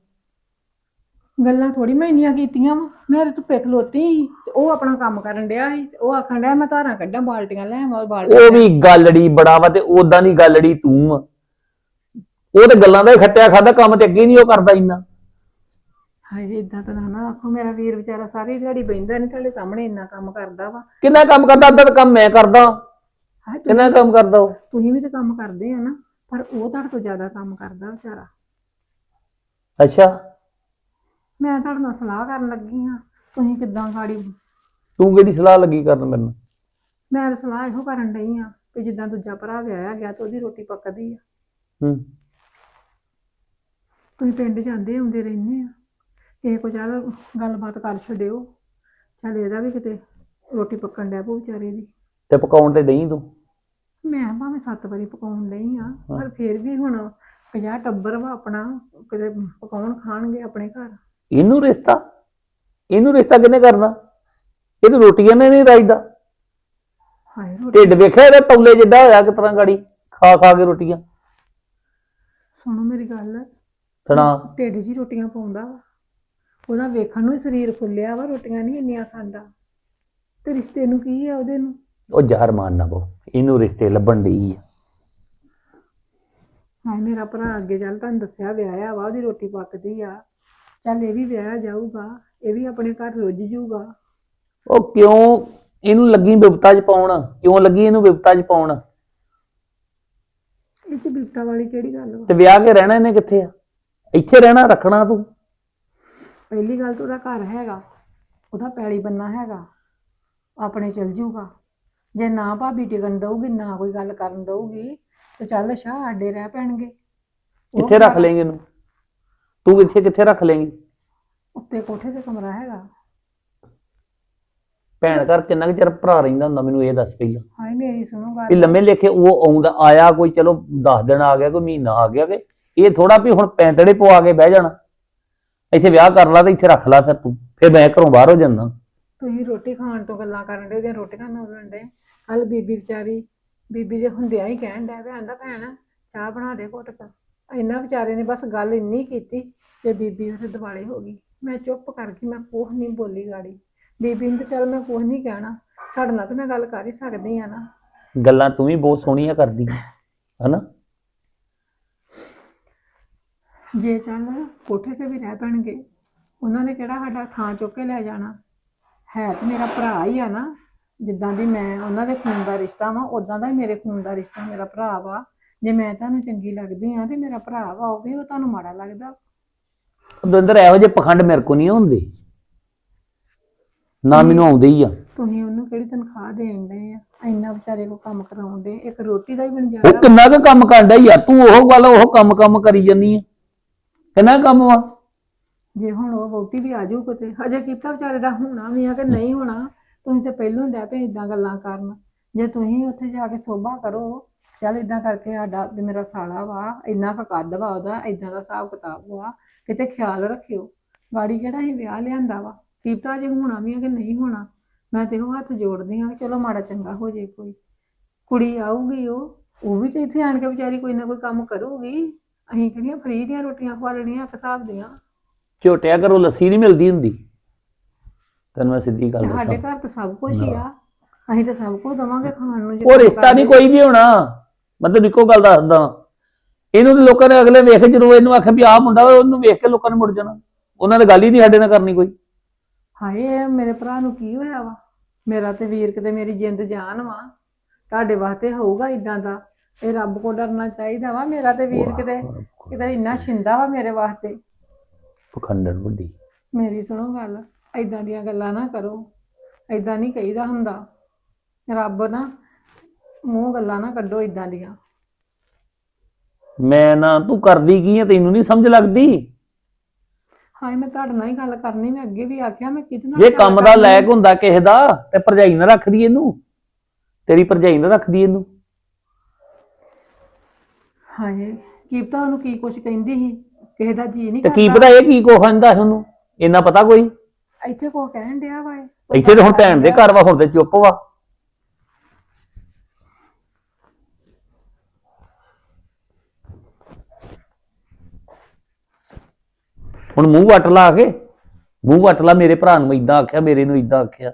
ਗੱਲਾਂ ਥੋੜੀ ਮੈਂ ਇੰਨੀਆਂ ਕੀਤੀਆਂ ਵਾ। ਮੈਂ ਤੇ ਧੁੱਪੇ ਖਲੋਤੀ ਸੀ ਤੇ ਉਹ ਆਪਣਾ ਕੰਮ ਕਰਨ ਡਿਆ ਸੀ ਤੇ ਉਹ ਆਖਣ ਡਿਆ ਮੈਂ ਧਾਰਾਂ ਕੱਢਾਂ ਬਾਲਟੀਆਂ ਲੈ ਆਵਾਂ ਬਾਲਟੀਆਂ ਉਹ ਵੀ ਗੱਲੜੀ ਬੜਾ ਵਾ ਤੇ ਉਦਾਂ ਦੀ ਗੱਲੜੀ ਤੂੰ ਆ ਉਹ ਤੇ ਗੱਲਾਂ ਦਾ ਹੀ ਖੱਟਿਆ ਖਾਦਾ ਕੰਮ ਤੇ ਅੱਗੇ ਨਹੀਂ ਉਹ ਕਰਦਾ ਇੰਨਾ। ਹਾਏ ਇਦਾਂ ਤਾਂ ਨਾ ਨਾ ਆਖੋ ਮੇਰਾ ਵੀਰ ਵਿਚਾਰਾ ਸਾਰੀ ਦਿਹਾੜੀ ਬੈਂਦਾ ਨਹੀਂ ਤੁਹਾਡੇ ਸਾਹਮਣੇ ਇੰਨਾ ਕੰਮ ਕਰਦਾ ਵਾ। ਕਿੰਨਾ ਕੰਮ ਕਰਦਾ ਅੱਧਾ ਤਾਂ ਕੰਮ ਮੈਂ ਕਰਦਾ। ਹਾਏ ਤੁਸੀਂ- ਕਿੰਨਾ ਕੰਮ ਕਰਦਾ ਉਹ? ਤੁਸੀਂ ਵੀ ਤਾਂ ਕੰਮ ਕਰਦੇ ਆ ਨਾ ਪਰ ਉਹ ਤੁਹਾਡੇ ਤੋਂ ਜ਼ਿਆਦਾ ਕੰਮ ਕਰਦਾ ਵਿਚਾਰਾ। ਅੱਛਾ। ਮੈਂ ਤੁਹਾਡੇ ਨਾਲ ਸਲਾਹ ਕਰਨ ਲੱਗੀ ਹਾਂ। ਤੁਸੀਂ ਕਿੱਦਾਂ ਗਾੜੀ ਤੂੰ ਕਿਹੜੀ ਸਲਾਹ ਲੱਗੀ ਕਰਨ ਮੈਨੂੰ? ਮੈਂ ਤਾਂ ਸਲਾਹ ਇਹੋ ਕਰਨ ਡਈ ਆ ਕਿ ਜਿੱਦਾਂ ਦੂਜਾ ਭਰਾ ਵਿਆਹਿਆ ਗਿਆ ਤੇ ਉਹਦੀ ਰੋਟੀ ਪੱਕਦੀ ਆ। ਹੂੰ। ਤੁਸੀਂ ਪਿੰਡ ਜਾਂਦੇ ਆਉਂਦੇ ਰਹਿੰਦੇ ਆ। ਕਿਸੇ ਕੋ ਚੱਲ ਗੱਲਬਾਤ ਕਰ ਛੱਡਿਓ। ਚੱਲ ਇਹਦਾ ਵੀ ਕਿਤੇ ਰੋਟੀ ਪੱਕਣ ਡਿਆ ਪਊ ਵਿਚਾਰੇ ਦੀ। ਤੇ ਪਕਾਉਣ ਤੇ ਡਈ ਤੂੰ? ਮੈਂ ਭਾਵੇਂ ਸੱਤ ਵਾਰੀ ਪਕਾਉਣ ਲਈ ਆ ਪਰ ਫਿਰ ਵੀ ਹੁਣ 50 ਟੱਬਰ ਵਾ ਆਪਣਾ ਕਿਤੇ ਪਕਾਉਣ ਖਾਣਗੇ ਆਪਣੇ ਘਰ। ਇਹਨੂੰ ਰਿਸ਼ਤਾ ਇਹਨੂੰ ਰਿਸ਼ਤਾ ਕਿਹਨੇ ਕਰਨਾ? ਇਹ ਤਾਂ ਰੋਟੀਆਂ ਨੇ ਨਹੀਂ ਰਾਈਦਾ ਹਾਏ ਰੋਟੀ ਢਿੱਡ ਵੇਖਿਆ ਇਹਦਾ ਤੌਲੇ ਜਿੱਡਾ ਹੋਇਆ ਕਿਸ ਤਰ੍ਹਾਂ ਗਾੜੀ ਖਾ ਖਾ ਕੇ ਰੋਟੀਆਂ। ਸੁਣੋ ਮੇਰੀ ਗੱਲ। ਸੁਣਾ। ਢਿੱਡ ਹੀ ਰੋਟੀਆਂ ਪਾਉਂਦਾ ਵਾ। ਉਹਦਾ ਵੇਖਣ ਨੂੰ ਹੀ ਸਰੀਰ ਫੁੱਲਿਆ ਵਾ ਰੋਟੀਆਂ ਨਹੀਂ ਇੰਨੀਆਂ ਖਾਂਦਾ। ਤੇ ਰਿਸ਼ਤੇ ਨੂੰ ਕੀ ਆ ਉਹਦੇ ਨੂੰ? ਉਹ ਜ਼ਹਿਰ ਮਾਰਨਾ ਬਹੁ ਇਹਨੂੰ ਰਿਸ਼ਤੇ ਲੱਭਣ ਡਈ ਆ। ਹਾਏ ਮੇਰਾ ਭਰਾ ਅੱਗੇ ਚੱਲ ਤੁਹਾਨੂੰ ਦੱਸਿਆ ਵਿਆਹਿਆ ਵਾ ਉਹਦੀ ਰੋਟੀ ਪੱਕਦੀ ਆ। ਚੱਲ ਇਹ ਵੀ ਵਿਆਹਿਆ ਜਾਊਗਾ ਇਹ ਵੀ ਆਪਣੇ ਘਰ ਰੁੱਝ ਜਾਊਗਾ। ਉਹ ਕਿਉਂ ਇਹਨੂੰ ਲੱਗੀ ਬਿਪਤਾ 'ਚ ਪਾਉਣ? ਕਿਉਂ ਲੱਗੀ ਇਹਨੂੰ ਬਿਪਤਾ 'ਚ ਪਾਉਣ? ਇਹ ਚ ਬਿਪਤਾ ਵਾਲੀ ਕਿਹੜੀ ਗੱਲ ਵਾ? ਤੇ ਵਿਆਹ ਕੇ ਰਹਿਣਾ ਇਹਨੇ ਕਿੱਥੇ ਆ? ਇੱਥੇ ਰਹਿਣਾ ਰੱਖਣਾ ਤੂੰ। ਪਹਿਲੀ ਗੱਲ ਤਾਂ ਉਹਦਾ ਘਰ ਹੈਗਾ ਉਹਦਾ ਪੈਲੀ ਬੰਨਾ ਹੈਗਾ ਆਪਣੇ ਚਲ ਜਾਊਗਾ। ਜੇ ਨਾ ਭਾਬੀ ਟਿਕਣ ਦਊਗੀ ਨਾ ਕੋਈ ਗੱਲ ਕਰਨ ਦਊਗੀ ਤੇ ਚੱਲ ਸ਼ਾਹ ਆਡੇ ਰਹਿ ਪੈਣਗੇ। ਉਹ ਕਿੱਥੇ ਰੱਖ ਲੇਂਗੇ ਇਹਨੂੰ? ਤੂੰ ਕਿੱਥੇ ਕਿੱਥੇ ਰੱਖ ਲੇਂਗੀ? ਉੱਤੇ ਕੋਠੇ ਤੇ ਕਮਰਾ ਹੈਗਾ। ਭੈਣ ਘਰ ਕਿੰਨਾ ਕੁ ਚਿਰ ਭਰਾ ਰਹਿੰਦਾ ਹੁੰਦਾ ਮੈਨੂੰ ਇਹ ਦੱਸ ਪਹਿਲਾਂ ਹਾਏ ਮੇਰੀ ਸੁਣੋ ਵੀ ਗੱਲ ਲੰਮੇ ਲੇਖੇ ਉਹ ਆਉਂਦਾ ਆਇਆ ਕੋਈ ਚਲੋ 10 ਦਿਨ ਆ ਗਿਆ ਕੋਈ ਮਹੀਨਾ ਆ ਗਿਆ ਕਿ ਇਹ ਥੋੜਾ ਵੀ ਹੁਣ ਪੈਂਤੜੇ ਪਵਾ ਕੇ ਬਹਿ ਜਾਣਾ। ਇੱਥੇ ਵਿਆਹ ਕਰ ਲਾ ਤੇ ਇੱਥੇ ਰੱਖ ਲਾ ਫਿਰ ਤੂੰ। ਫਿਰ ਮੈਂ ਘਰੋਂ ਬਾਹਰ ਹੋ ਜਾਂਦਾ। ਤੁਸੀਂ ਰੋਟੀ ਖਾਣ ਤੋਂ ਗੱਲਾਂ ਕਰਨ ਦੇ ਉਹਦੀਆਂ ਰੋਟੀਆਂ ਨਾ ਬਣਦੇ ਕੱਲ ਬੀਬੀ ਵਿਚਾਰੀ ਬੀਬੀ ਦੇ ਹੁੰਦਿਆਂ ਹੀ ਕਹਿਣ ਡਿਆ ਵੀ ਆਂਦਾ ਭੈਣ ਚਾਹ ਬਣਾ ਦੇ ਘੁੱਟ ਕੇ। ਇੰਨਾ ਵਿਚਾਰੇ ਨੇ ਬਸ ਗੱਲ ਇੰਨੀ ਕੀਤੀ ਤੇ ਬੀਬੀ ਉਹਦੇ ਦਿਵਾਲੇ ਹੋ ਗਈ। ਮੈਂ ਚੁੱਪ ਕਰ ਗਈ ਮੈਂ ਕੁਛ ਨਹੀਂ ਬੋਲੀ ਗਾੜੀ। ਬੀਬੀ ਨੂੰ ਤਾਂ ਚੱਲ ਮੈਂ ਕੁਛ ਨਹੀਂ ਕਹਿਣਾ। ਤੁਹਾਡੇ ਨਾਲ ਤਾਂ ਮੈਂ ਗੱਲ ਕਰ ਹੀ ਸਕਦੀ ਆ ਨਾ। ਗੱਲਾਂ ਤੂੰ ਵੀ ਬਹੁਤ ਸੋਹਣੀਆਂ ਕਰਦੀ ਹੈ ਹਨਾ? ਜੇ ਚੱਲ ਕੋਠੇ ਤੇ ਵੀ ਰਹਿ ਪੈਣਗੇ ਉਹਨਾਂ ਨੇ ਕਿਹੜਾ ਸਾਡਾ ਥਾਂ ਚੁੱਕ ਕੇ ਲੈ ਜਾਣਾ? ਹੈ ਤੇ ਮੇਰਾ ਭਰਾ ਹੀ ਆ ਨਾ। ਜਿੱਦਾਂ ਦੀ ਮੈਂ ਉਹਨਾਂ ਦੇ ਖੂਨ ਦਾ ਰਿਸ਼ਤਾ ਵਾ ਉਦਾਂ ਦਾ ਹੀ ਮੇਰੇ ਖੂਨ ਦਾ ਰਿਸ਼ਤਾ ਮੇਰਾ ਭਰਾ ਵਾ। ਜੇ ਮੈਂ ਤੁਹਾਨੂੰ ਚੰਗੀ ਲੱਗਦੀ ਆ ਤੇ ਮੇਰਾ ਭਰਾ ਵਾ ਉਹ ਵੀ ਉਹ ਤੁਹਾਨੂੰ ਮਾੜਾ ਲੱਗਦਾ। ਦਵਿੰਦਰ ਇਹੋ ਜਿਹੇ ਪਖੰਡ ਮੇਰੇ ਕੋ ਨਹੀਂ ਹੁੰਦੇ ਨਾ ਮੈਨੂੰ ਆਉਂਦੇ ਹੀ ਆ। ਤੁਸੀਂ ਉਹਨੂੰ ਕਿਹੜੀ ਤਨਖਾਹ ਦੇਣ ਦੇ ਆ? ਇੰਨਾ ਵਿਚਾਰੇ ਕੋ ਕੰਮ ਕਰਾਉਂਦੇ ਇੱਕ ਰੋਟੀ ਦਾ ਹੀ ਬਣ ਉਹ ਜਾਂਦਾ। ਕਿੰਨਾ ਕੁ ਕੰਮ ਕਰਦਾ ਯਾਰ ਤੂੰ ਉਹ ਗੱਲ ਉਹ ਕੰਮ ਕੰਮ ਕਰੀ ਜਾਂਦੀ ਆ। ਕਿੰਨਾ ਕੰਮ ਵਾ? ਜੇ ਹੁਣ ਉਹ ਵਹੁਟੀ ਵੀ ਆ ਜਾਊ ਕਿਤੇ ਹਜੇ ਕੀਤਾ ਵਿਚਾਰੇ ਦਾ ਹੋਣਾ ਵੀ ਆ ਕਿ ਨਹੀਂ ਹੋਣਾ? ਤੁਸੀਂ ਤੇ ਪਹਿਲੋਂ ਹੀ ਡੈ ਪਏ ਇਦਾਂ ਗੱਲਾਂ ਕਰਨ। ਜੇ ਤੁਸੀਂ ਉੱਥੇ ਜਾ ਕੇ ਸੋਭਾ ਕਰੋ ਚੱਲ ਇਦਾਂ ਕਰਕੇ ਸਾਡਾ ਤੇ ਮੇਰਾ ਸਾਲਾ ਵਾ ਇੰਨਾ ਕੁ ਕੱਦ ਵਾ ਉਹਦਾ ਇਦਾਂ ਦਾ ਹਿਸਾਬ ਕਿਤਾਬ ਵਾ ਕਿਤੇ ਖਿਆਲ ਰੱਖਿਓ। ਗਾੜੀ ਕਿਹੜਾ ਹੀ ਵਿਆਹ ਲਿਆਂਦਾ ਵਾ? ਕੀ ਪਤਾ ਜੇ ਹੋਣਾ ਵੀ ਆ ਕਿ ਨਹੀਂ ਹੋਣਾ? ਮੈਂ ਤੇ ਉਹ ਹੱਥ ਜੋੜਦੀ ਆ ਕਿ ਚਲੋ ਮਾੜਾ ਚੰਗਾ ਹੋ ਜੇ ਕੋਈ। ਕੁੜੀ ਆਊਗੀ ਉਹ ਉਹ ਵੀ ਤੇ ਇੱਥੇ ਆਣ ਕੇ ਵਿਚਾਰੀ ਕੋਈ ਨਾ ਕੋਈ ਕੰਮ ਕਰੂਗੀ। ਅਸੀਂ ਕਿਹੜੀਆਂ ਫਰੀ ਦੀਆਂ ਰੋਟੀਆਂ ਖਵਾ ਲੈਣੀਆਂ ਇੱਕ ਹਿਸਾਬ ਦੀਆਂ ਝੋਟਿਆ ਕਰੋ ਲੱਸੀ ਨਹੀਂ ਮਿਲਦੀ ਹੁੰਦੀ। ਤੈਨੂੰ ਮੈਂ ਸਿੱਧੀ ਗੱਲ ਤੇ ਸਾਡੇ ਦੱਸਾਂ ਘਰ ਤਾਂ ਸਭ ਕੁਝ ਹੀ ਆ। ਅਸੀਂ ਤਾਂ ਸਭ ਕੁਝ ਦਵਾਂਗੇ ਖਾਣ ਨੂੰ ਜੇ ਉਹ ਰਿਸ਼ਤਾ ਨਹੀਂ। ਕੋਈ ਵੀ ਹੋਣਾ। ਮੈਂ ਤੈਨੂੰ ਇੱਕੋ ਗੱਲ ਦੱਸਦਾ ਇਹਨੂੰ ਤੇ ਲੋਕਾਂ ਨੇ ਅਗਲੇ ਵੇਖ ਜਦੋਂ ਇਹਨੂੰ ਆਖਿਆ ਵੀ ਆਹ ਮੁੰਡਾ ਵਾ, ਉਹਨੂੰ ਵੇਖ ਕੇ ਲੋਕਾਂ ਨੇ ਮੁੜ ਜਾਣਾ। ਉਹਨਾਂ ਨੇ ਗੱਲ ਹੀ ਨਹੀਂ ਸਾਡੇ ਨਾਲ ਕਰਨੀ ਕੋਈ। ਹਾਏ ਇਹ ਮੇਰੇ ਭਰਾ ਨੂੰ ਕੀ ਹੋਇਆ ਵਾ? ਮੇਰਾ ਤੇ ਵੀਰ ਕਿਤੇ ਮੇਰੀ ਜਿੰਦ ਜਾਨ ਵਾ। ਤੁਹਾਡੇ ਵਾਸਤੇ ਹੋਊਗਾ ਇਦਾਂ ਦਾ। ਇਹ ਰੱਬ ਕੋ ਡਰਨਾ ਚਾਹੀਦਾ ਵਾ। ਮੇਰਾ ਤੇ ਵੀਰ ਕਿਤੇ ਕਿਤੇ ਇੰਨਾ ਛਿੰਦਾ ਵਾ ਮੇਰੇ ਵਾਸਤੇ। ਪਖੰਡਣ ਵੱਡੀ। ਮੇਰੀ ਸੁਣੋ ਗੱਲ। ਐਦਾਂ ਦੀਆਂ ਗੱਲਾਂ ਨਾ ਕਰੋ। ਐਦਾਂ ਨਹੀਂ ਕਹੀਦਾ ਹੁੰਦਾ। ਰੱਬ ਨਾ ਮੂੰਹ ਗੱਲਾਂ ਨਾ ਕੱਢੋ ਐਦਾਂ ਦੀਆਂ। ਮੈਂ ਨਾ ਤੂੰ ਕਰਦੀ ਕੀ ਹੈ ਤੈਨੂੰ ਨਹੀਂ ਸਮਝ ਲੱਗਦੀ? ਹਾਏ ਮੈਂ ਤੁਹਾਡੇ ਨਾਲ ਹੀ ਗੱਲ ਕਰਨੀ ਮੈਂ ਅੱਗੇ ਵੀ ਆਖਿਆ ਮੈਂ ਕਿਹਦੇ ਨਾਲ ਜੇ ਗੱਲ ਕੰਮ ਦਾ ਕਰਨੀ? ਲਾਇਕ ਹੁੰਦਾ ਕਿਸੇ ਦਾ ਤੇ ਭਰਜਾਈ ਨਾ ਰੱਖਦੀ ਇਹਨੂੰ। ਤੇਰੀ ਭਰਜਾਈ ਨਾ ਰੱਖਦੀ ਇਹਨੂੰ। ਹਾਏ ਕੀ ਪਤਾ ਉਹਨੂੰ ਕੀ ਕੁਛ ਕਹਿੰਦੀ ਸੀ? ਕਿਸੇ ਦਾ ਜੀ ਨਹੀਂ ਤੇ ਕੀ ਪਤਾ ਇਹ ਕੀ ਕੋ ਖਾਂਦਾ ਉਹਨੂੰ? ਇੰਨਾ ਪਤਾ ਕੋਈ? ਇੱਥੇ ਕੋ ਕਹਿਣ ਡਿਆ ਵਾ ਇਹ। ਇੱਥੇ ਤੇ ਹੁਣ ਭੈਣ ਦੇ ਘਰ ਵਾ ਹੁਣ ਤੇ ਚੁੱਪ ਵਾ। ਹੁਣ ਮੂੰਹ ਵੱਟ ਲਾ ਕੇ, ਮੂੰਹ ਵੱਟ ਲਾ ਮੇਰੇ ਭਰਾ ਨੂੰ ਇਦਾਂ ਆਖਿਆ, ਮੇਰੇ ਨੂੰ ਇਦਾਂ ਆਖਿਆ।